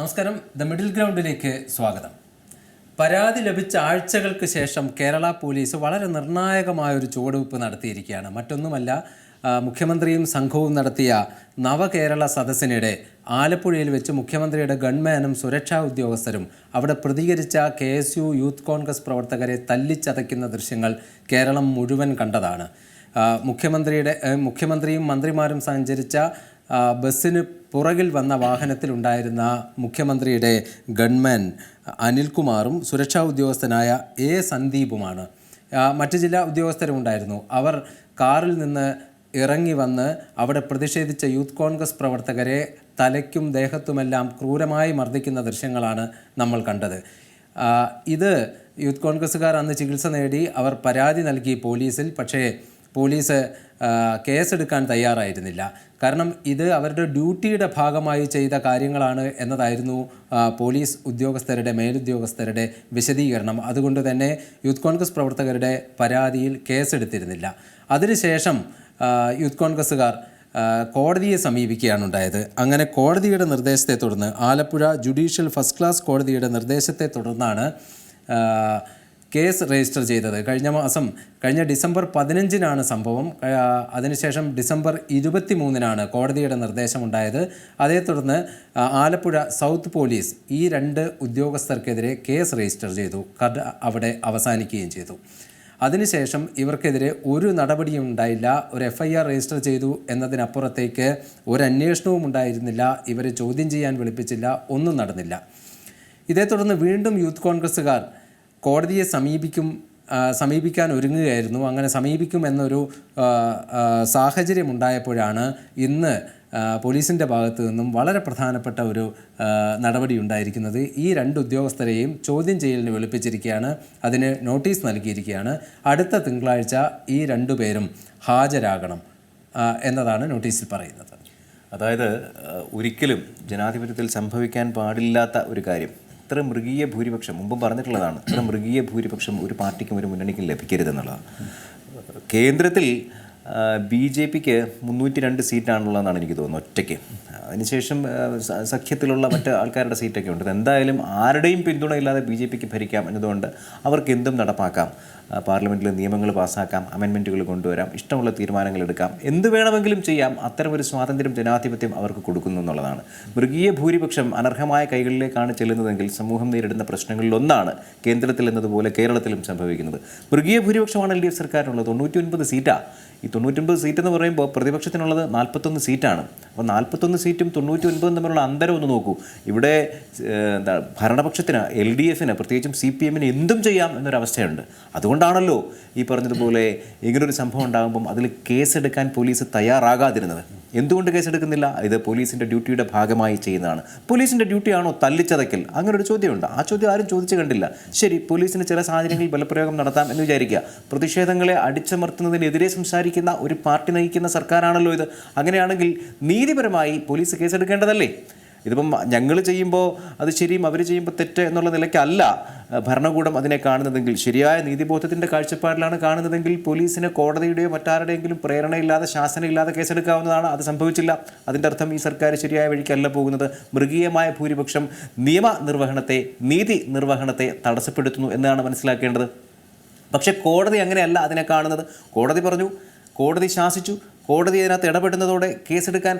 നമസ്കാരം. The middle ഗ്രൗണ്ടിലേക്ക് സ്വാഗതം. പരാതി ലഭിച്ച ആഴ്ചകൾക്ക് ശേഷം കേരള പോലീസ് വളരെ നിർണായകമായ ഒരു ചുവടുവയ്പ് നടത്തിയിരിക്കുകയാണ്. മറ്റൊന്നുമല്ല മുഖ്യമന്ത്രിയും സംഘവും നടത്തിയ നവകേരള സദസ്സിനിടെ ആലപ്പുഴയിൽ വെച്ച് മുഖ്യമന്ത്രിയുടെ ഗൺമാനും സുരക്ഷാ ഉദ്യോഗസ്ഥരും അവിടെ പ്രതികരിച്ച K S U youth Congress പ്രവർത്തകരെ തല്ലിച്ചതയ്ക്കുന്ന ദൃശ്യങ്ങൾ കേരളം മുഴുവൻ കണ്ടതാണ്. മുഖ്യമന്ത്രിയുടെ മുഖ്യമന്ത്രിയും മന്ത്രിമാരും സഞ്ചരിച്ച ബസ്സിന് പുറകിൽ വന്ന വാഹനത്തിലുണ്ടായിരുന്ന മുഖ്യമന്ത്രിയുടെ ഗൺമാൻ അനിൽകുമാറും സുരക്ഷാ ഉദ്യോഗസ്ഥനായ എ സന്ദീപുമാണ്. മറ്റ് ചില ഉദ്യോഗസ്ഥരും ഉണ്ടായിരുന്നു അവർ കാറിൽ നിന്ന് ഇറങ്ങി വന്ന് അവിടെ പ്രതിഷേധിച്ച യൂത്ത് കോൺഗ്രസ് പ്രവർത്തകരെ തലയ്ക്കും ദേഹത്തുമെല്ലാം ക്രൂരമായി മർദ്ദിക്കുന്ന ദൃശ്യങ്ങളാണ് നമ്മൾ കണ്ടത്. ഇത് യൂത്ത് കോൺഗ്രസ്സുകാർ അന്ന് ചികിത്സ നേടി അവർ പരാതി നൽകി പോലീസിൽ. പക്ഷേ പോലീസ് കേസെടുക്കാൻ തയ്യാറായിരുന്നില്ല. കാരണം ഇത് അവരുടെ ഡ്യൂട്ടിയുടെ ഭാഗമായി ചെയ്ത കാര്യങ്ങളാണ് എന്നതായിരുന്നു പോലീസ് ഉദ്യോഗസ്ഥരുടെ മേലുദ്യോഗസ്ഥരുടെ വിശദീകരണം. അതുകൊണ്ട് തന്നെ യൂത്ത് കോൺഗ്രസ് പ്രവർത്തകരുടെ പരാതിയിൽ കേസെടുത്തിരുന്നില്ല. അതിനുശേഷം യൂത്ത് കോൺഗ്രസ്സുകാർ കോടതിയെ സമീപിക്കുകയാണ് ഉണ്ടായത് അങ്ങനെ കോടതിയുടെ നിർദ്ദേശത്തെ തുടർന്ന് ആലപ്പുഴ ജുഡീഷ്യൽ ഫസ്റ്റ് ക്ലാസ് കോടതിയുടെ നിർദ്ദേശത്തെ തുടർന്നാണ് കേസ് രജിസ്റ്റർ ചെയ്തത്. കഴിഞ്ഞ മാസം കഴിഞ്ഞ ഡിസംബർ പതിനഞ്ചിനാണ് സംഭവം. അതിനുശേഷം ഡിസംബർ ഇരുപത്തി മൂന്നിനാണ് കോടതിയുടെ നിർദ്ദേശമുണ്ടായത്. അതേ തുടർന്ന് ആലപ്പുഴ സൗത്ത് പോലീസ് ഈ രണ്ട് ഉദ്യോഗസ്ഥർക്കെതിരെ കേസ് രജിസ്റ്റർ ചെയ്തു. കഥ അവിടെ അവസാനിക്കുകയും ചെയ്തു. അതിനുശേഷം ഇവർക്കെതിരെ ഒരു നടപടിയും ഉണ്ടായില്ല. ഒരു എഫ് ഐ ആർ രജിസ്റ്റർ ചെയ്തു എന്നതിനപ്പുറത്തേക്ക് ഒരു അന്വേഷണവും ഉണ്ടായിരുന്നില്ല. ഇവരെ ചോദ്യം ചെയ്യാൻ വിളിപ്പിച്ചില്ല. ഒന്നും നടന്നില്ല. ഇതേ തുടർന്ന് വീണ്ടും യൂത്ത് കോൺഗ്രസ്സുകാർ കോടതിയെ സമീപിക്കും സമീപിക്കാൻ ഒരുങ്ങുകയായിരുന്നു. അങ്ങനെ സമീപിക്കും എന്നൊരു ആ, ആ, സാഹചര്യം ഉണ്ടായപ്പോഴാണ് ഇന്ന് പോലീസിന്റെ ഭാഗത്തു നിന്നും വളരെ പ്രധാനപ്പെട്ട ഒരു നടപടി ഉണ്ടായിരിക്കുന്നത്. ഈ രണ്ട് ഉദ്യോഗസ്ഥരെയും ചോദ്യം ചെയ്യലിന് വിളിപ്പിച്ചിരിക്കുകയാണ്. അതിന് നോട്ടീസ് നൽകിയിരിക്കുകയാണ്. അടുത്ത തിങ്കളാഴ്ച ഈ രണ്ടു പേരും ഹാജരാകണം എന്നതാണ് നോട്ടീസിൽ പറയുന്നത്. അതായത് ഒരിക്കലും ജനാധിപത്യത്തിൽ സംഭവിക്കാൻ പാടില്ലാത്ത ഒരു കാര്യം. ഇത്ര മൃഗീയ ഭൂരിപക്ഷം മുമ്പ് പറഞ്ഞിട്ടുള്ളതാണ് ഇത്ര മൃഗീയ ഭൂരിപക്ഷം ഒരു പാർട്ടിക്കും ഒരു മുന്നണിക്കും ലഭിക്കരുതെന്നുള്ളതാണ് കേന്ദ്രത്തിൽ ബി ജെ പിക്ക് മുന്നൂറ്റി രണ്ട് സീറ്റാണുള്ളതെന്നാണ് എനിക്ക് തോന്നുന്നത് ഒറ്റയ്ക്ക്. അതിനുശേഷം സഖ്യത്തിലുള്ള മറ്റ് ആൾക്കാരുടെ സീറ്റൊക്കെ ഉണ്ട്. എന്തായാലും ആരുടെയും പിന്തുണയില്ലാതെ ബി ജെ പിക്ക് ഭരിക്കാം എന്നതുകൊണ്ട് അവർക്ക് എന്തും നടപ്പാക്കാം. പാർലമെന്റിൽ നിയമങ്ങൾ പാസ്സാക്കാം അമെൻമെന്റുകൾ കൊണ്ടുവരാം ഇഷ്ടമുള്ള തീരുമാനങ്ങൾ എടുക്കാം. എന്ത് വേണമെങ്കിലും ചെയ്യാം അത്തരമൊരു സ്വാതന്ത്ര്യം ജനാധിപത്യം അവർക്ക് കൊടുക്കുന്നു എന്നുള്ളതാണ്. മൃഗീയ ഭൂരിപക്ഷം അനർഹമായ കൈകളിലേക്കാണ് ചെല്ലുന്നതെങ്കിൽ സമൂഹം നേരിടുന്ന പ്രശ്നങ്ങളിൽ ഒന്നാണ് കേന്ദ്രത്തിൽ എന്നതുപോലെ കേരളത്തിലും സംഭവിക്കുന്നത്. മൃഗീയ ഭൂരിപക്ഷമാണ് എൽ ഡി എഫ് സർക്കാരിനുള്ളത്. തൊണ്ണൂറ്റി ഒൻപത് സീറ്റാണ് ഈ തൊണ്ണൂറ്റൊൻപത് സീറ്റ് എന്ന് പറയുമ്പോൾ പ്രതിപക്ഷത്തിനുള്ളത് നാൽപ്പത്തൊന്ന് സീറ്റാണ്. അപ്പോൾ നാൽപ്പത്തൊന്ന് സീറ്റും തൊണ്ണൂറ്റി ഒൻപതും തമ്മിലുള്ള അന്തരം ഒന്ന് നോക്കൂ. ഇവിടെ എന്താ ഭരണപക്ഷത്തിന് എൽ ഡി എഫിന് പ്രത്യേകിച്ചും സി പി എമ്മിന് എന്തും ചെയ്യാം എന്നൊരവസ്ഥയുണ്ട്. അതുകൊണ്ടാണല്ലോ ഈ പറഞ്ഞതുപോലെ ഇങ്ങനൊരു സംഭവം ഉണ്ടാകുമ്പം അതിൽ കേസെടുക്കാൻ പോലീസ് തയ്യാറാകാതിരുന്നത്. എന്തുകൊണ്ട് കേസെടുക്കുന്നില്ല? ഇത് പോലീസിന്റെ ഡ്യൂട്ടിയുടെ ഭാഗമായി ചെയ്യുന്നതാണ്. പോലീസിന്റെ ഡ്യൂട്ടിയാണോ തല്ലിച്ചതയ്ക്കൽ? അങ്ങനെ ഒരു ചോദ്യമുണ്ട്. ആ ചോദ്യം ആരും ചോദിച്ചു കണ്ടില്ല. ശരി പോലീസിന് ചില സാഹചര്യങ്ങളിൽ ബലപ്രയോഗം നടത്താം എന്ന് വിചാരിക്കുക. പ്രതിഷേധങ്ങളെ അടിച്ചമർത്തുന്നതിനെതിരെ സംസാരിക്കുന്ന ഒരു പാർട്ടി നയിക്കുന്ന സർക്കാരാണല്ലോ ഇത്. അങ്ങനെയാണെങ്കിൽ നീതിപരമായി പോലീസ് കേസെടുക്കേണ്ടതല്ലേ? ഇതിപ്പം ഞങ്ങൾ ചെയ്യുമ്പോൾ അത് ശരിയും അവർ ചെയ്യുമ്പോൾ തെറ്റ് എന്നുള്ള നിലയ്ക്കല്ല ഭരണകൂടം അതിനെ കാണുന്നതെങ്കിൽ. ശരിയായ നീതിബോധത്തിന്റെ കാഴ്ചപ്പാടിലാണ് കാണുന്നതെങ്കിൽ പോലീസിന് കോടതിയുടെയോ മറ്റാരുടെയെങ്കിലും പ്രേരണയില്ലാതെ ശാസനയില്ലാതെ കേസെടുക്കാവുന്നതാണ്. അത് സംഭവിച്ചില്ല. അതിന്റെ അർത്ഥം ഈ സർക്കാർ ശരിയായ വഴിക്കല്ല പോകുന്നത്. മൃഗീയമായ ഭൂരിപക്ഷം നിയമ നിർവഹണത്തെ നീതി നിർവഹണത്തെ തടസ്സപ്പെടുത്തുന്നു എന്നാണ് മനസ്സിലാക്കേണ്ടത്. പക്ഷേ കോടതി അങ്ങനെയല്ല അതിനെ കാണുന്നത്. കോടതി പറഞ്ഞു കോടതി ശാസിച്ചു കോടതി അതിനകത്ത് ഇടപെടുന്നതോടെ കേസെടുക്കാൻ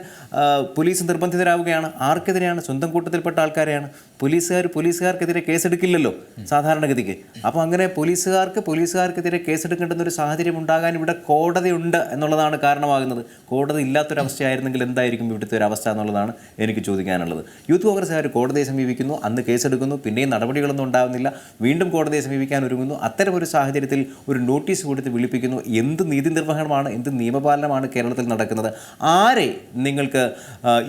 പോലീസ് നിർബന്ധിതരാവുകയാണ്. ആർക്കെതിരെയാണ്? സ്വന്തം കൂട്ടത്തിൽപ്പെട്ട ആൾക്കാരെയാണ്. പോലീസുകാർ പോലീസുകാർക്കെതിരെ കേസെടുക്കില്ലല്ലോ സാധാരണഗതിക്ക്. അപ്പോൾ അങ്ങനെ പോലീസുകാർക്ക് പോലീസുകാർക്കെതിരെ കേസെടുക്കേണ്ടുന്ന ഒരു സാഹചര്യം ഉണ്ടാകാൻ ഇവിടെ കോടതി ഉണ്ട് എന്നുള്ളതാണ് കാരണമാകുന്നത്. കോടതി ഇല്ലാത്തൊരവസ്ഥയായിരുന്നെങ്കിൽ എന്തായിരിക്കും ഇവിടുത്തെ ഒരു അവസ്ഥ എന്നുള്ളതാണ് എനിക്ക് ചോദിക്കാനുള്ളത്. യൂത്ത് കോൺഗ്രസ്സുകാർ കോടതിയെ സമീപിക്കുന്നു അന്ന് കേസെടുക്കുന്നു പിന്നെയും നടപടികളൊന്നും ഉണ്ടാകുന്നില്ല വീണ്ടും കോടതിയെ സമീപിക്കാൻ ഒരുങ്ങുന്നു. അത്തരം ഒരു സാഹചര്യത്തിൽ ഒരു നോട്ടീസ് കൊടുത്ത് വിളിപ്പിക്കുന്നു. എന്ത് നീതി നിർവഹണമാണ് എന്ത് നിയമപാലനമാണ് കേരളത്തിൽ നടക്കുന്നത്. ആരെ നിങ്ങൾക്ക്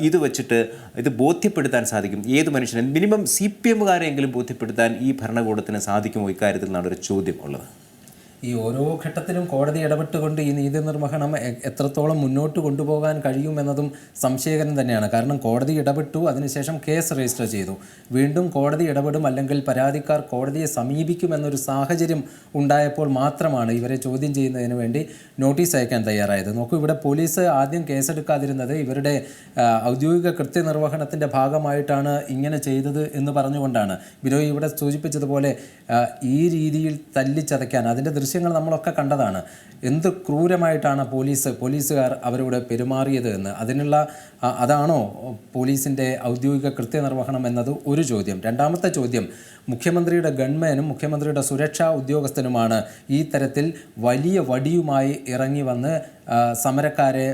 ഇത് വെച്ചിട്ട് ഇത് ബോധ്യപ്പെടുത്താൻ സാധിക്കും? ഏത് മനുഷ്യനും? മിനിമം സി പി എമ്മുകാരെങ്കിലും ബോധ്യപ്പെടുത്താൻ ഈ ഭരണകൂടത്തിന് സാധിക്കുമോ? ഇക്കാര്യത്തിൽ നിന്നാണ് ഒരു ചോദ്യം ഉള്ളത്. ഈ ഓരോ ഘട്ടത്തിലും കോടതി ഇടപെട്ടുകൊണ്ട് ഈ നീതി നിർവഹണം എത്രത്തോളം മുന്നോട്ട് കൊണ്ടുപോകാൻ കഴിയുമെന്നതും സംശയകരം തന്നെയാണ്. കാരണം കോടതി ഇടപെട്ടു അതിനുശേഷം കേസ് രജിസ്റ്റർ ചെയ്തു. വീണ്ടും കോടതി ഇടപെടും അല്ലെങ്കിൽ പരാതിക്കാർ കോടതിയെ സമീപിക്കുമെന്നൊരു സാഹചര്യം ഉണ്ടായപ്പോൾ മാത്രമാണ് ഇവരെ ചോദ്യം ചെയ്യുന്നതിന് വേണ്ടി നോട്ടീസ് അയക്കാൻ തയ്യാറായത്. നോക്കൂ ഇവിടെ പോലീസ് ആദ്യം കേസെടുക്കാതിരുന്നത് ഇവരുടെ ഔദ്യോഗിക കൃത്യനിർവഹണത്തിന്റെ ഭാഗമായിട്ടാണ് ഇങ്ങനെ ചെയ്തത് എന്ന് പറഞ്ഞുകൊണ്ടാണ്. ബിനോയ് ഇവിടെ സൂചിപ്പിച്ചതുപോലെ ഈ രീതിയിൽ തല്ലിച്ചതയ്ക്കാൻ അതിന്റെ ദൃശ്യങ്ങൾ നമ്മളൊക്കെ കണ്ടതാണ്. എന്ത് ക്രൂരമായിട്ടാണ് പോലീസ് പോലീസുകാർ അവരോട് പെരുമാറിയത് എന്ന്. അതിനുള്ള അതാണോ പോലീസിന്റെ ഔദ്യോഗിക കൃത്യനിർവഹണം എന്നത് ഒരു ചോദ്യം. രണ്ടാമത്തെ ചോദ്യം മുഖ്യമന്ത്രിയുടെ ഗൺമാനും മുഖ്യമന്ത്രിയുടെ സുരക്ഷാ ഉദ്യോഗസ്ഥനുമാണ് ഈ തരത്തിൽ വലിയ വടിയുമായി ഇറങ്ങി വന്ന് സമരക്കാരെ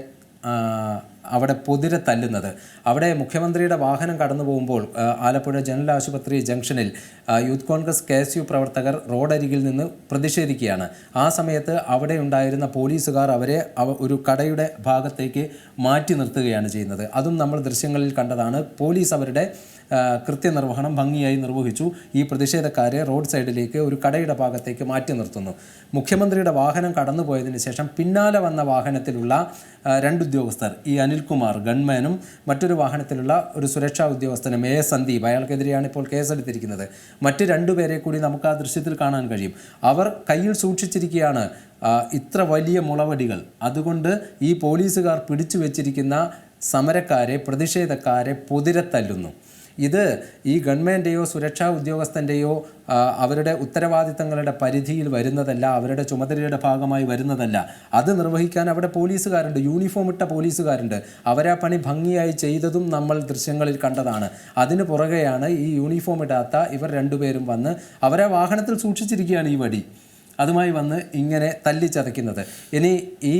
അവിടെ പൊതിരെ തല്ലുന്നത്. അവിടെ മുഖ്യമന്ത്രിയുടെ വാഹനം കടന്നു പോകുമ്പോൾ ആലപ്പുഴ ജനറൽ ആശുപത്രി ജംഗ്ഷനിൽ youth Congress K S U പ്രവർത്തകർ റോഡരികിൽ നിന്ന് പ്രതിഷേധിക്കുകയാണ്. ആ സമയത്ത് അവിടെ ഉണ്ടായിരുന്ന പോലീസുകാർ അവരെ അവ- ഒരു കടയുടെ ഭാഗത്തേക്ക് മാറ്റി നിർത്തുകയാണ് ചെയ്യുന്നത്. അതും നമ്മൾ ദൃശ്യങ്ങളിൽ കണ്ടതാണ്. പോലീസ് അവരുടെ കൃത്യനിർവഹണം ഭംഗിയായി നിർവഹിച്ചു. ഈ പ്രതിഷേധക്കാരെ റോഡ് സൈഡിലേക്ക് ഒരു കടയുടെ ഭാഗത്തേക്ക് മാറ്റി നിർത്തുന്നു. മുഖ്യമന്ത്രിയുടെ വാഹനം കടന്നുപോയതിന് ശേഷം പിന്നാലെ വന്ന വാഹനത്തിലുള്ള രണ്ടുദ്യോഗസ്ഥർ ഈ ഈ അനിൽകുമാർ ഗൺമാനും മറ്റൊരു വാഹനത്തിലുള്ള ഒരു സുരക്ഷാ ഉദ്യോഗസ്ഥനും എ. സന്ദീപ്. അയാൾക്കെതിരെയാണ് ഇപ്പോൾ കേസെടുത്തിരിക്കുന്നത്. മറ്റ് രണ്ടുപേരെ കൂടി നമുക്ക് ആ ദൃശ്യത്തിൽ കാണാൻ കഴിയും. അവർ കയ്യിൽ സൂക്ഷിച്ചിരിക്കുകയാണ്. ഇത്ര വലിയ മുളവടികൾ. അതുകൊണ്ട് ഈ പോലീസുകാർ പിടിച്ചു വെച്ചിരിക്കുന്ന സമരക്കാരെ പ്രതിഷേധക്കാരെ പൊതിരത്തല്ലുന്നു ഇത് ഈ ഗവൺമെന്റെയോ സുരക്ഷാ ഉദ്യോഗസ്ഥന്റെയോ അവരുടെ ഉത്തരവാദിത്തങ്ങളുടെ പരിധിയിൽ വരുന്നതല്ല അവരുടെ ചുമതലയുടെ ഭാഗമായി വരുന്നതല്ല. അത് നിർവഹിക്കാൻ അവിടെ പോലീസുകാരുണ്ട് യൂണിഫോം ഇട്ട പോലീസുകാരുണ്ട്. അവരാ പണി ഭംഗിയായി ചെയ്തതും നമ്മൾ ദൃശ്യങ്ങളിൽ കണ്ടതാണ്. അതിന് പുറകെയാണ് ഈ യൂണിഫോം ഇടാത്ത ഇവർ രണ്ടുപേരും വന്ന് അവരെ വാഹനത്തിൽ സൂക്ഷിച്ചിരിക്കുകയാണ് ഈ വടി. അതുമായി വന്ന് ഇങ്ങനെ തല്ലിച്ചതയ്ക്കുന്നത്. ഇനി ഈ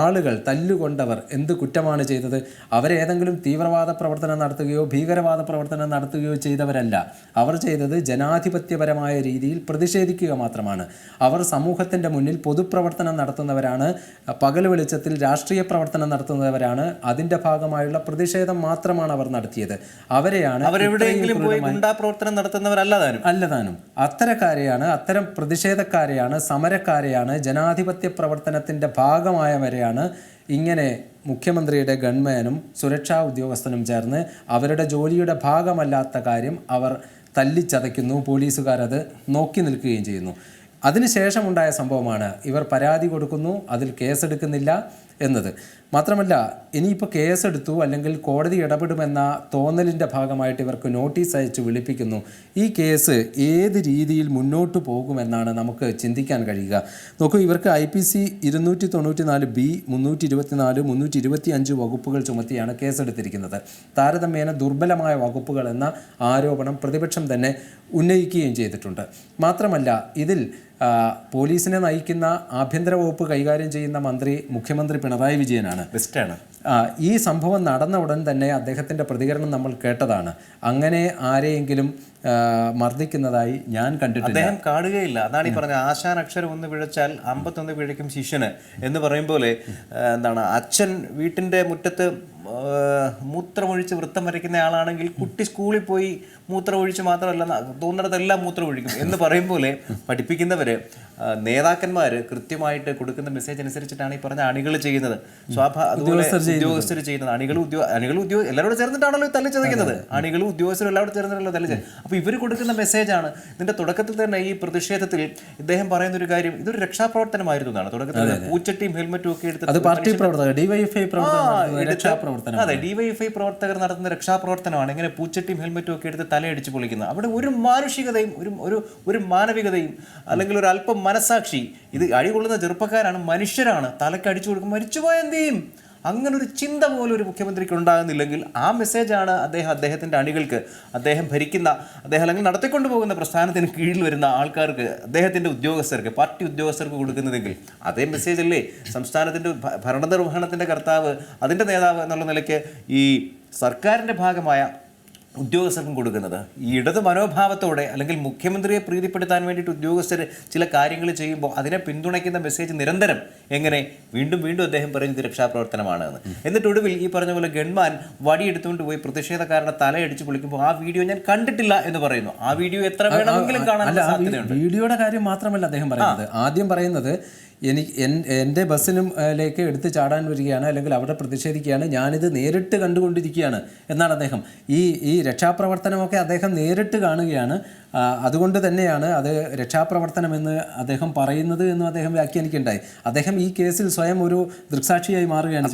ആളുകൾ തല്ലുകൊണ്ടവർ എന്ത് കുറ്റമാണ് ചെയ്തത്? അവരേതെങ്കിലും തീവ്രവാദ പ്രവർത്തനം നടത്തുകയോ ഭീകരവാദ പ്രവർത്തനം നടത്തുകയോ ചെയ്തവരല്ല. അവർ ചെയ്തത് ജനാധിപത്യപരമായ രീതിയിൽ പ്രതിഷേധിക്കുക മാത്രമാണ്. അവർ സമൂഹത്തിന്റെ മുന്നിൽ പൊതുപ്രവർത്തനം നടത്തുന്നവരാണ് പകൽ വെളിച്ചത്തിൽ രാഷ്ട്രീയ പ്രവർത്തനം നടത്തുന്നവരാണ് അതിന്റെ ഭാഗമായുള്ള പ്രതിഷേധം മാത്രമാണ് അവർ നടത്തിയത്. അവരെയാണ് അവരെവിടെയെങ്കിലും പ്രവർത്തനം നടത്തുന്നവരല്ല താനും. അല്ലതാനും അത്തരക്കാരെയാണ് അത്തരം പ്രതിഷേധക്കാരെയാണ് സമരക്കാരെയാണ് ജനാധിപത്യ പ്രവർത്തനത്തിന്റെ ഭാഗമായവരെയാണ് ഇങ്ങനെ മുഖ്യമന്ത്രിയുടെ ഗൺമാനും സുരക്ഷാ ഉദ്യോഗസ്ഥനും ചേർന്ന് അവരുടെ ജോലിയുടെ ഭാഗമല്ലാത്ത കാര്യം അവർ തല്ലിച്ചതയ്ക്കുന്നു. പോലീസുകാരത് നോക്കി നിൽക്കുകയും ചെയ്യുന്നു. അതിനുശേഷമുണ്ടായ സംഭവമാണ് ഇവർ പരാതി കൊടുക്കുന്നു അതിൽ കേസെടുക്കുന്നില്ല എന്നത്. മാത്രമല്ല ഇനിയിപ്പോൾ കേസെടുത്തു അല്ലെങ്കിൽ കോടതി ഇടപെടുമെന്ന തോന്നലിന്റെ ഭാഗമായിട്ട് ഇവർക്ക് നോട്ടീസ് അയച്ച് വിളിപ്പിക്കുന്നു. ഈ കേസ് ഏത് രീതിയിൽ മുന്നോട്ട് പോകുമെന്നാണ് നമുക്ക് ചിന്തിക്കാൻ കഴിയുക. നോക്കൂ ഇവർക്ക് ഐ പി സി ഇരുന്നൂറ്റി തൊണ്ണൂറ്റി നാല് ബി മുന്നൂറ്റി ഇരുപത്തിനാല് മുന്നൂറ്റി ഇരുപത്തി അഞ്ച് വകുപ്പുകൾ ചുമത്തിയാണ് കേസെടുത്തിരിക്കുന്നത്. താരതമ്യേന ദുർബലമായ വകുപ്പുകൾ എന്ന ആരോപണം പ്രതിപക്ഷം തന്നെ ഉന്നയിക്കുകയും ചെയ്തിട്ടുണ്ട്. മാത്രമല്ല ഇതിൽ പോലീസിനെ നയിക്കുന്ന ആഭ്യന്തര വകുപ്പ് കൈകാര്യം ചെയ്യുന്ന മന്ത്രി മുഖ്യമന്ത്രി പിണറായി വിജയനാണ്. ബെസ്റ്റാണ്. ഈ സംഭവം നടന്ന ഉടൻ തന്നെ അദ്ദേഹത്തിന്റെ പ്രതികരണം നമ്മൾ കേട്ടതാണ്. അങ്ങനെ ആരെയെങ്കിലും മർദ്ദിക്കുന്നതായി ഞാൻ കണ്ടിട്ടില്ല. അദ്ദേഹം കാണുകയില്ല. അതാണ് ഈ പറഞ്ഞ ആശാൻ അക്ഷരം ഒന്ന് പിഴച്ചാൽ അമ്പത്തൊന്ന് പിഴയ്ക്കും ശിഷ്യന് എന്ന് പറയും പോലെ എന്താണ് അച്ഛൻ വീട്ടിന്റെ മുറ്റത്ത് മൂത്രമൊഴിച്ച് വൃത്തം വരയ്ക്കുന്ന ആളാണെങ്കിൽ കുട്ടി സ്കൂളിൽ പോയി മൂത്രമൊഴിച്ച് മാത്രമല്ല ന- തോന്നിടത്തെല്ലാം മൂത്രമൊഴിക്കും. എന്ന് പറയും പോലെ പഠിപ്പിക്കുന്നവര് നേതാക്കന്മാർ കൃത്യമായിട്ട് കൊടുക്കുന്ന മെസ്സേജ് അനുസരിച്ചിട്ടാണ് ഈ പറഞ്ഞ അണികൾ ചെയ്യുന്നത്. സ്വാഭാ അതുപോലെ ഉദ്യോഗസ്ഥർ ചെയ്യുന്നത്. അണികൾ ഉദ്യോഗ അണികൾ ഉദ്യോഗ എല്ലാവരോടും ചേർന്നിട്ടാണല്ലോ തല്ലി ചതയ്ക്കുന്നത് അണികളും ഉദ്യോഗസ്ഥരും എല്ലാവരും ചേർന്നിട്ടല്ലോ തല്ലി. അപ്പോൾ ഇവർ കൊടുക്കുന്ന മെസ്സേജാണ് ഇതിന്റെ തുടക്കത്തിൽ തന്നെ ഈ പ്രതിഷേധത്തിൽ ഇദ്ദേഹം പറയുന്ന ഒരു കാര്യം ഇതൊരു രക്ഷാപ്രവർത്തനമായിരുന്നു എന്നാണ്. തുടക്കത്തിൽ പൂച്ചട്ടിയും ഹെൽമറ്റും ഒക്കെ എടുത്ത് പാർട്ടി പ്രവർത്തകർ ഡിവൈഎഫ്ഐ പ്രവർത്തകർ രക്ഷാപ്രവർത്തനം അതെ ഡിവൈഎഫ്ഐ പ്രവർത്തകർ നടത്തുന്ന രക്ഷാപ്രവർത്തനമാണ്. ഇങ്ങനെ പൂച്ചട്ടിയും ഹെൽമറ്റും ഒക്കെ എടുത്ത് തലയടിച്ച് പൊളിക്കുന്നത്. അവിടെ ഒരു മാനുഷികതയും ഒരു ഒരു ഒരു മാനവികതയും അല്ലെങ്കിൽ ഒരു അല്പം മനസാക്ഷി ഇത് അടികൊള്ളുന്ന ചെറുപ്പക്കാരാണ് മനുഷ്യരാണ് തലയ്ക്ക് അടിച്ചു കൊടുക്കും മരിച്ചുപോയ എന്ത് ചെയ്യും? അങ്ങനെ ഒരു ചിന്ത പോലും ഒരു മുഖ്യമന്ത്രിക്ക് ഉണ്ടാകുന്നില്ലെങ്കിൽ ആ മെസ്സേജാണ് അദ്ദേഹം അദ്ദേഹത്തിന്റെ അണികൾക്ക് അദ്ദേഹം ഭരിക്കുന്ന അദ്ദേഹം അല്ലെങ്കിൽ നടത്തിക്കൊണ്ടു പോകുന്ന പ്രസ്ഥാനത്തിന് കീഴിൽ വരുന്ന ആൾക്കാർക്ക് അദ്ദേഹത്തിന്റെ ഉദ്യോഗസ്ഥർക്ക് പാർട്ടി ഉദ്യോഗസ്ഥർക്ക് കൊടുക്കുന്നതെങ്കിൽ അതേ മെസ്സേജ് അല്ലേ? സംസ്ഥാനത്തിന്റെ ഭരണനിർവഹണത്തിന്റെ കർത്താവ് അതിന്റെ നേതാവ് എന്നുള്ള നിലയ്ക്ക് ഈ സർക്കാരിന്റെ ഭാഗമായ ഉദ്യോഗസ്ഥർക്കും കൊടുക്കുന്നത്. ഈ ഇടത് മനോഭാവത്തോടെ അല്ലെങ്കിൽ മുഖ്യമന്ത്രിയെ പ്രീതിപ്പെടുത്താൻ വേണ്ടിയിട്ട് ഉദ്യോഗസ്ഥർ ചില കാര്യങ്ങൾ ചെയ്യുമ്പോൾ അതിനെ പിന്തുണയ്ക്കുന്ന മെസ്സേജ് നിരന്തരം എങ്ങനെ വീണ്ടും വീണ്ടും അദ്ദേഹം പറയുന്നത് രക്ഷാപ്രവർത്തനമാണ് എന്ന് എന്നിട്ട് ഒടുവിൽ ഈ പറഞ്ഞ പോലെ ഗൺമാൻ വടിയെടുത്തുകൊണ്ട് പോയി പ്രതിഷേധക്കാരുടെ തലയടിച്ച് പൊളിക്കുമ്പോൾ ആ വീഡിയോ ഞാൻ കണ്ടിട്ടില്ല എന്ന് പറയുന്നു. ആ വീഡിയോ എത്ര വേണമെങ്കിലും കാണാൻ സാധ്യതയുണ്ട്. വീഡിയോയുടെ കാര്യം മാത്രമല്ല അദ്ദേഹം പറയുന്നത്. ആദ്യം പറയുന്നത് എനിക്ക് എൻ- എന്റെ ബസ്സിനും ഏ, ലേക്ക് എടുത്ത് ചാടാൻ വരികയാണ് അല്ലെങ്കിൽ അവിടെ പ്രതിഷേധിക്കുകയാണ്. ഞാനിത് നേരിട്ട് കണ്ടുകൊണ്ടിരിക്കുകയാണ് എന്നാണ് അദ്ദേഹം. ഈ ഈ രക്ഷാപ്രവർത്തനമൊക്കെ അദ്ദേഹം നേരിട്ട് കാണുകയാണ്. അതുകൊണ്ട് തന്നെയാണ് അത് രക്ഷാപ്രവർത്തനമെന്ന് അദ്ദേഹം പറയുന്നത് എന്നും അദ്ദേഹം വ്യാഖ്യാനിക്കുകയുണ്ടായി. അദ്ദേഹം ഈ കേസിൽ സ്വയം ഒരു ദൃക്സാക്ഷിയായി മാറുകയാണ്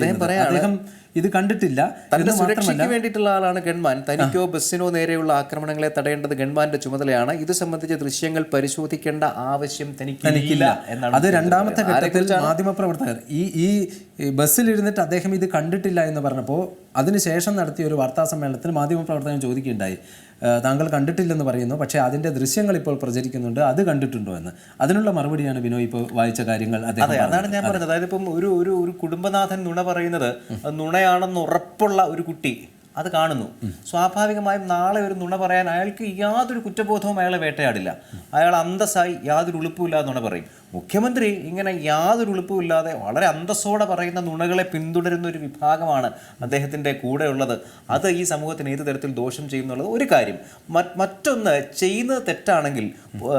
അദ്ദേഹം ഇത് കണ്ടിട്ടില്ല. തന്റെ സുരക്ഷയ്ക്ക് വേണ്ടിയിട്ടുള്ള ആളാണ് ഗൺമാൻ. തനിക്കോ ബസ്സിനോ നേരെയുള്ള ആക്രമണങ്ങളെ തടയേണ്ടത് ഗൺമാന്റെ ചുമതലയാണ്. ഇത് സംബന്ധിച്ച ദൃശ്യങ്ങൾ പരിശോധിക്കേണ്ട ആവശ്യം തനിക്കില്ല എന്നാണ് അത് രണ്ടാമത്തെ ഘട്ടത്തിൽ മാധ്യമപ്രവർത്തകർ ഈ ഈ ഈ ബസ്സിലിരുന്നിട്ട് അദ്ദേഹം ഇത് കണ്ടിട്ടില്ല എന്ന് പറഞ്ഞപ്പോൾ അതിനുശേഷം നടത്തിയ ഒരു വാർത്താ സമ്മേളനത്തിൽ മാധ്യമപ്രവർത്തകൻ ചോദിക്കുകയുണ്ടായി "ആ, താങ്കൾ കണ്ടിട്ടില്ലെന്ന് പറയുന്നു പക്ഷേ അതിന്റെ ദൃശ്യങ്ങൾ ഇപ്പോൾ പ്രചരിക്കുന്നുണ്ട് അത് കണ്ടിട്ടുണ്ടോ എന്ന്. അതിനുള്ള മറുപടിയാണ് ബിനോയ് ഇപ്പോൾ വായിച്ച കാര്യങ്ങൾ അതെ അതാണ് ഞാൻ പറഞ്ഞത്. അതായത് ഇപ്പം ഒരു ഒരു കുടുംബനാഥൻ നുണ പറയുന്നത് നുണയാണെന്ന് ഉറപ്പുള്ള ഒരു കുട്ടി അത് കാണുന്നു. സ്വാഭാവികമായും നാളെ ഒരു നുണ പറയാൻ അയാൾക്ക് യാതൊരു കുറ്റബോധവും അയാളെ വേട്ടയാടില്ല. അയാൾ അന്തസ്സായി യാതൊരു ഉളുപ്പുമില്ലാതെ നുണ പറയും. മുഖ്യമന്ത്രി ഇങ്ങനെ യാതൊരു ഉളുപ്പുമില്ലാതെ വളരെ അന്തസ്സോടെ പറയുന്ന നുണകളെ പിന്തുടരുന്ന ഒരു വിഭാഗമാണ് അദ്ദേഹത്തിന്റെ കൂടെയുള്ളത് അത് ഈ സമൂഹത്തിന് ഏത് തരത്തിൽ ദോഷം ചെയ്യുന്നുള്ളത് ഒരു കാര്യം. മറ്റൊന്ന് ചെയ്യുന്നത് തെറ്റാണെങ്കിൽ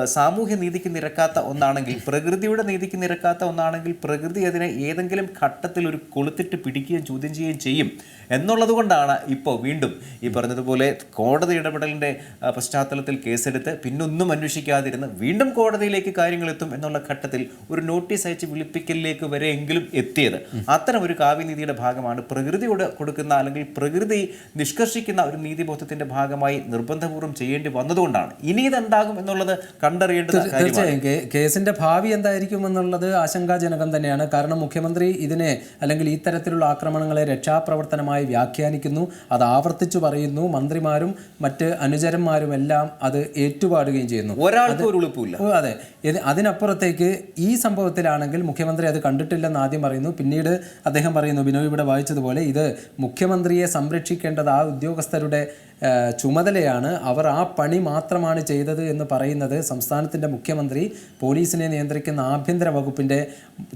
സാമൂഹ്യ നീതിക്ക് നിരക്കാത്ത ഒന്നാണെങ്കിൽ പ്രകൃതിയുടെ നീതിക്ക് നിരക്കാത്ത ഒന്നാണെങ്കിൽ പ്രകൃതി അതിനെ ഏതെങ്കിലും ഘട്ടത്തിൽ ഒരു കൊളുത്തിട്ട് പിടിക്കുകയും ചോദ്യം ചെയ്യുകയും ചെയ്യും. എന്നുള്ളത് കൊണ്ടാണ് ഇപ്പോൾ വീണ്ടും ഈ പറഞ്ഞതുപോലെ കോടതി ഇടപെടലിന്റെ പശ്ചാത്തലത്തിൽ കേസെടുത്ത് പിന്നൊന്നും അന്വേഷിക്കാതിരുന്ന് വീണ്ടും കോടതിയിലേക്ക് കാര്യങ്ങൾ എത്തും എന്നുള്ള ഘട്ടത്തിൽ ഒരു നോട്ടീസ് അയച്ച് വിളിപ്പിക്കലിലേക്ക് വരെയെങ്കിലും എത്തിയത്. അത്തരം ഒരു കാവ്യനീതിയുടെ ഭാഗമാണ് പ്രകൃതിയോട് കൊടുക്കുന്ന അല്ലെങ്കിൽ പ്രകൃതി നിഷ്കർഷിക്കുന്ന ഒരു നീതിബോധത്തിന്റെ ഭാഗമായി നിർബന്ധപൂർവം ചെയ്യേണ്ടി വന്നതുകൊണ്ടാണ്. ഇനി ഇതെന്താകും എന്നുള്ളത് കണ്ടറിയേണ്ടത് തീർച്ചയായും കേസിന്റെ കേസിന്റെ ഭാവി എന്തായിരിക്കും എന്നുള്ളത് ആശങ്കാജനകം തന്നെയാണ്. കാരണം മുഖ്യമന്ത്രി ഇതിനെ അല്ലെങ്കിൽ ഇത്തരത്തിലുള്ള ആക്രമണങ്ങളെ രക്ഷാപ്രവർത്തനമായി വ്യാഖ്യാനിക്കുന്നു അത് ആവർത്തിച്ചു പറയുന്നു. മന്ത്രിമാരും മറ്റ് അനുചരന്മാരും എല്ലാം അത് ഏറ്റുപാടുകയും ചെയ്യുന്നു. ഒരാൾക്ക് ഒരു ഉളുപ്പില്ല അതെ. അതിനപ്പുറത്തേക്ക് ഈ സംഭവത്തിലാണെങ്കിൽ മുഖ്യമന്ത്രി അത് കണ്ടിട്ടില്ലെന്ന് ആദ്യം പറയുന്നു. പിന്നീട് അദ്ദേഹം പറയുന്നു ബിനോയ് ഇവിടെ വായിച്ചതുപോലെ ഇത് മുഖ്യമന്ത്രിയെ സംരക്ഷിക്കേണ്ടത് ആ ഉദ്യോഗസ്ഥരുടെ ചുമതലയാണ്. അവർ ആ പണി മാത്രമാണ് ചെയ്തത് എന്ന് പറയുന്നത് സംസ്ഥാനത്തിന്റെ മുഖ്യമന്ത്രി പോലീസിനെ നിയന്ത്രിക്കുന്ന ആഭ്യന്തര വകുപ്പിന്റെ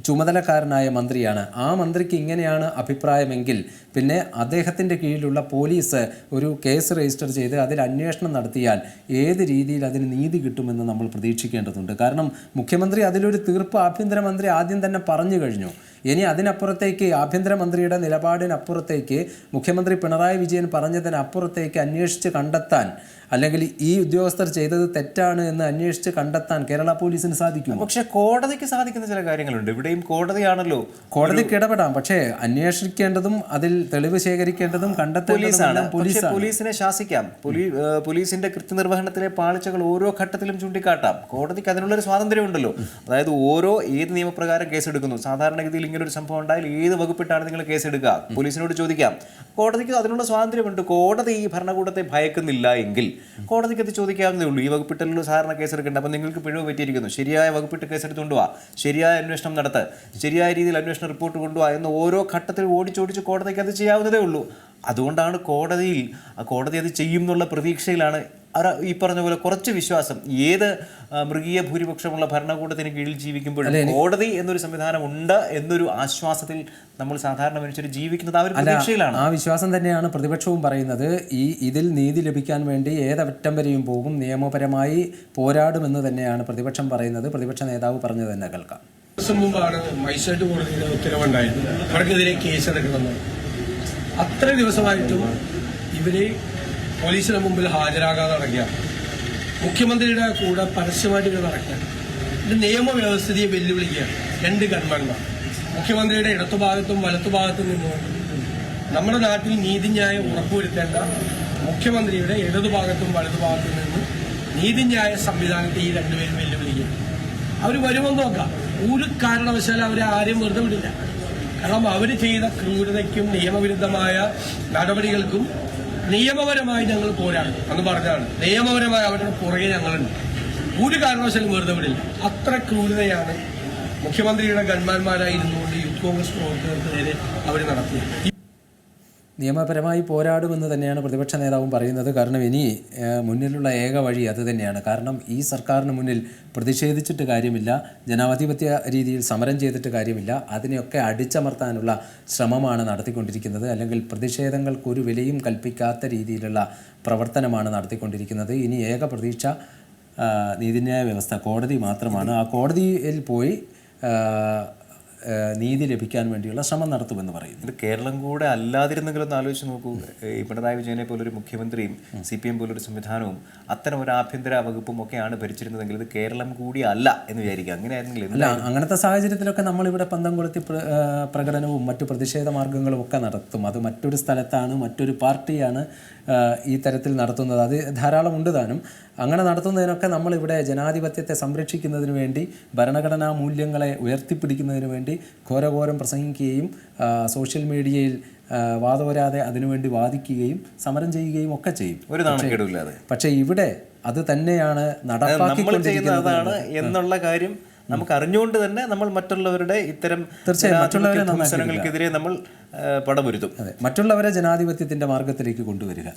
ചുമതലക്കാരനായ മന്ത്രിയാണ്. ആ മന്ത്രിക്ക് ഇങ്ങനെയാണ് അഭിപ്രായമെങ്കിൽ പിന്നെ അദ്ദേഹത്തിന്റെ കീഴിലുള്ള പോലീസ് ഒരു കേസ് രജിസ്റ്റർ ചെയ്ത് അതിൽ അന്വേഷണം നടത്തിയാൽ ഏത് രീതിയിൽ അതിന് നീതി കിട്ടുമെന്ന് നമ്മൾ പ്രതീക്ഷിക്കേണ്ടതുണ്ട്. കാരണം മുഖ്യമന്ത്രി അതിലൊരു തീർപ്പ് ആഭ്യന്തരമന്ത്രി ആദ്യം തന്നെ പറഞ്ഞു കഴിഞ്ഞു. ഇനി അതിനപ്പുറത്തേക്ക് ആഭ്യന്തരമന്ത്രിയുടെ നിലപാടിനപ്പുറത്തേക്ക് മുഖ്യമന്ത്രി പിണറായി വിജയൻ പറഞ്ഞതിനപ്പുറത്തേക്ക് അന്വേഷിച്ച് കണ്ടെത്താൻ അല്ലെങ്കിൽ ഈ ഉദ്യോഗസ്ഥർ ചെയ്തത് തെറ്റാണ് എന്ന് അന്വേഷിച്ച് കണ്ടെത്താൻ കേരള പോലീസിന് സാധിക്കും പക്ഷെ കോടതിക്ക് സാധിക്കുന്ന ചില കാര്യങ്ങളുണ്ട്. ഇവിടെയും കോടതിയാണല്ലോ കോടതിക്ക് ഇടപെടാം. പക്ഷേ അന്വേഷിക്കേണ്ടതും അതിൽ തെളിവ് ശേഖരിക്കേണ്ടതും കണ്ടെത്തേണ്ടതും പോലീസിനെ ശാസിക്കാം. പോലീ പോലീസിന്റെ കൃത്യനിർവഹണത്തിലെ പാളിച്ചകൾ ഓരോ ഘട്ടത്തിലും ചൂണ്ടിക്കാട്ടാം. കോടതിക്ക് അതിനുള്ളൊരു സ്വാതന്ത്ര്യമുണ്ടല്ലോ. അതായത് ഓരോ ഏത് നിയമപ്രകാരം കേസെടുക്കുന്നു. സാധാരണഗതിയിൽ ഇങ്ങനെ ഒരു സംഭവം ഉണ്ടായാൽ ഏത് വകുപ്പിട്ടാണ് നിങ്ങൾ കേസെടുക്കുക? പോലീസിനോട് ചോദിക്കാം. കോടതിക്ക് അതിനുള്ള സ്വാതന്ത്ര്യമുണ്ട്. കോടതി ഈ ഭരണകൂടത്തെ ഭയക്കുന്നില്ല എങ്കിൽ കോടതിക്ക് അത് ചോദിക്കാവുന്നതേ ഉള്ളൂ. ഈ വകുപ്പിട്ടലിൽ സാധാരണ കേസെടുക്കേണ്ട. അപ്പം നിങ്ങൾക്ക് പിഴവ് പറ്റിയിരിക്കുന്നു. ശരിയായ വകുപ്പിട്ട് കേസെടുത്തുകൊണ്ട് വാ. ശരിയായ അന്വേഷണം നടത്തുക ശരിയായ രീതിയിൽ അന്വേഷണ റിപ്പോർട്ട് കൊണ്ടുപോവാ എന്ന് ഓരോ ഘട്ടത്തിൽ ഓടിച്ചോടിച്ച് കോടതിക്ക് അത് ചെയ്യാവുന്നതേ ഉള്ളൂ. അതുകൊണ്ടാണ് കോടതിയിൽ കോടതി അത് ചെയ്യും എന്നുള്ള പ്രതീക്ഷയിലാണ്. അവർ ഈ പറഞ്ഞ പോലെ കുറച്ച് വിശ്വാസം. ഏത് മൃഗീയ ഭൂരിപക്ഷമുള്ള ഭരണകൂടത്തിന് കീഴിൽ ജീവിക്കുമ്പോഴും കോടതി എന്നൊരു സംവിധാനം ഉണ്ട് എന്നൊരു ആശ്വാസത്തിൽ നമ്മൾ സാധാരണ മനുഷ്യർ ജീവിക്കുന്നത് ആ ഒരു പ്രതീക്ഷയിലാണ്. ആ വിശ്വാസം തന്നെയാണ് പ്രതിപക്ഷവും പറയുന്നത്. ഈ ഇതിൽ നീതി ലഭിക്കാൻ വേണ്ടി ഏതറ്റം വരെയും പോകും. നിയമപരമായി പോരാടുമെന്ന് തന്നെയാണ് പ്രതിപക്ഷം പറയുന്നത്. പ്രതിപക്ഷ നേതാവ് പറഞ്ഞത് തന്നെ കേൾക്കാം. ദിവസം മുമ്പാണ് മജിസ്ട്രേറ്റ് കോടതിയുടെ ഉത്തരവുണ്ടായത്. അവർക്കെതിരെ കേസെടുക്കണമെന്ന്. അത്ര ദിവസമായിട്ടും ഇവർ പോലീസിന് മുമ്പിൽ ഹാജരാകാതെ നടക്കുക മുഖ്യമന്ത്രിയുടെ കൂടെ പരസ്യമായിട്ട് ഇവർ നടക്കുകയാണ്. ഇത് നിയമവ്യവസ്ഥിതിയെ വെല്ലുവിളിക്കുകയാണ്. രണ്ട് ഗൺമാന്മാർ മുഖ്യമന്ത്രിയുടെ ഇടത്തുഭാഗത്തും വലത്തുഭാഗത്തും നിന്നുകൊണ്ട് നമ്മുടെ നാട്ടിൽ നീതിന്യായം ഉറപ്പുവരുത്തേണ്ട മുഖ്യമന്ത്രിയുടെ ഇടതുഭാഗത്തും വലതുഭാഗത്തും നിന്ന് നീതിന്യായ സംവിധാനത്തെ ഈ രണ്ടുപേരും വെല്ലുവിളിക്കും അവർ വരുമെന്ന് നോക്കാം. ഒരു കാരണവശാലും അവരെ ആരെയും വെറുതെ വിടില്ല. കാരണം അവർ ചെയ്ത ക്രൂരതയ്ക്കും നിയമവിരുദ്ധമായ നടപടികൾക്കും നിയമപരമായി ഞങ്ങൾ പോരാടും എന്ന് പറഞ്ഞാണ്. നിയമപരമായി അവരുടെ പുറകെ ഞങ്ങളുണ്ട്. ഒരു കാരണവശാലും വെറുതെ വിടില്ല. അത്ര ക്രൂരതയാണ് മുഖ്യമന്ത്രിയുടെ ഗൺമാന്മാരായിരുന്നുകൊണ്ട് യൂത്ത് കോൺഗ്രസ് പ്രവർത്തകർക്ക് നേരെ അവർ നടത്തിയത്. നിയമപരമായി പോരാടുമെന്ന് തന്നെയാണ് പ്രതിപക്ഷ നേതാവും പറയുന്നത്. കാരണം ഇനി മുന്നിലുള്ള ഏക വഴി അത് തന്നെയാണ്. കാരണം ഈ സർക്കാരിന് മുന്നിൽ പ്രതിഷേധിച്ചിട്ട് കാര്യമില്ല ജനാധിപത്യ രീതിയിൽ സമരം ചെയ്തിട്ട് കാര്യമില്ല അതിനെയൊക്കെ അടിച്ചമർത്താനുള്ള ശ്രമമാണ് നടത്തിക്കൊണ്ടിരിക്കുന്നത്. അല്ലെങ്കിൽ പ്രതിഷേധങ്ങൾക്ക് ഒരു വിലയും കൽപ്പിക്കാത്ത രീതിയിലുള്ള പ്രവർത്തനമാണ് നടത്തിക്കൊണ്ടിരിക്കുന്നത്. ഇനി ഏക പ്രതീക്ഷ നീതിന്യായ വ്യവസ്ഥ കോടതി മാത്രമാണ്. ആ കോടതിയിൽ പോയി നീതി ലഭിക്കാൻ വേണ്ടിയുള്ള ശ്രമം നടത്തുമെന്ന് പറയുന്നു. ഇത് കേരളം കൂടെ അല്ലാതിരുന്നെങ്കിലും ഒന്ന് ആലോചിച്ച് നോക്കൂ. ഈ പിണറായി വിജയനെ പോലൊരു മുഖ്യമന്ത്രിയും സി പി എം പോലൊരു സംവിധാനവും അത്തരം ഒരു ആഭ്യന്തര വകുപ്പും ഒക്കെയാണ് ഭരിച്ചിരുന്നതെങ്കിൽ ഇത് കേരളം കൂടി അല്ല എന്ന് വിചാരിക്കുക. അങ്ങനെയായിരുന്നെങ്കിൽ ആയിരുന്നെങ്കിൽ അല്ല അങ്ങനത്തെ സാഹചര്യത്തിലൊക്കെ നമ്മളിവിടെ പന്തം കൊളുത്തി പ്ര- പ്രകടനവും മറ്റു പ്രതിഷേധ മാർഗങ്ങളും ഒക്കെ നടത്തും. അത് മറ്റൊരു സ്ഥലത്താണ് മറ്റൊരു പാർട്ടിയാണ് ഈ തരത്തിൽ നടത്തുന്നത്. അത് ധാരാളം ഉണ്ട് താനും. അങ്ങനെ നടത്തുന്നതിനൊക്കെ നമ്മളിവിടെ ജനാധിപത്യത്തെ സംരക്ഷിക്കുന്നതിന് വേണ്ടി ഭരണഘടനാ മൂല്യങ്ങളെ ഉയർത്തിപ്പിടിക്കുന്നതിന് വേണ്ടി ഘോരഘോരം പ്രസംഗിക്കുകയും സോഷ്യൽ മീഡിയയിൽ വാദവരാതെ അതിനുവേണ്ടി വാദിക്കുകയും സമരം ചെയ്യുകയും ഒക്കെ ചെയ്യും. ഒരു പക്ഷേ ഇവിടെ അത് തന്നെയാണ് നടപ്പാക്കിക്കൊണ്ടിരിക്കുന്നത് എന്നുള്ള കാര്യം നമുക്ക് അറിഞ്ഞുകൊണ്ട് തന്നെ നമ്മൾ മറ്റുള്ളവരുടെ ഇത്തരം തീർച്ചയായും. മറ്റുള്ളവരെ ജനാധിപത്യ നമ്മൾ പടപൊരുത്തും അതെ. മറ്റുള്ളവരെ ജനാധിപത്യത്തിന്റെ മാർഗത്തിലേക്ക് കൊണ്ടുവരിക.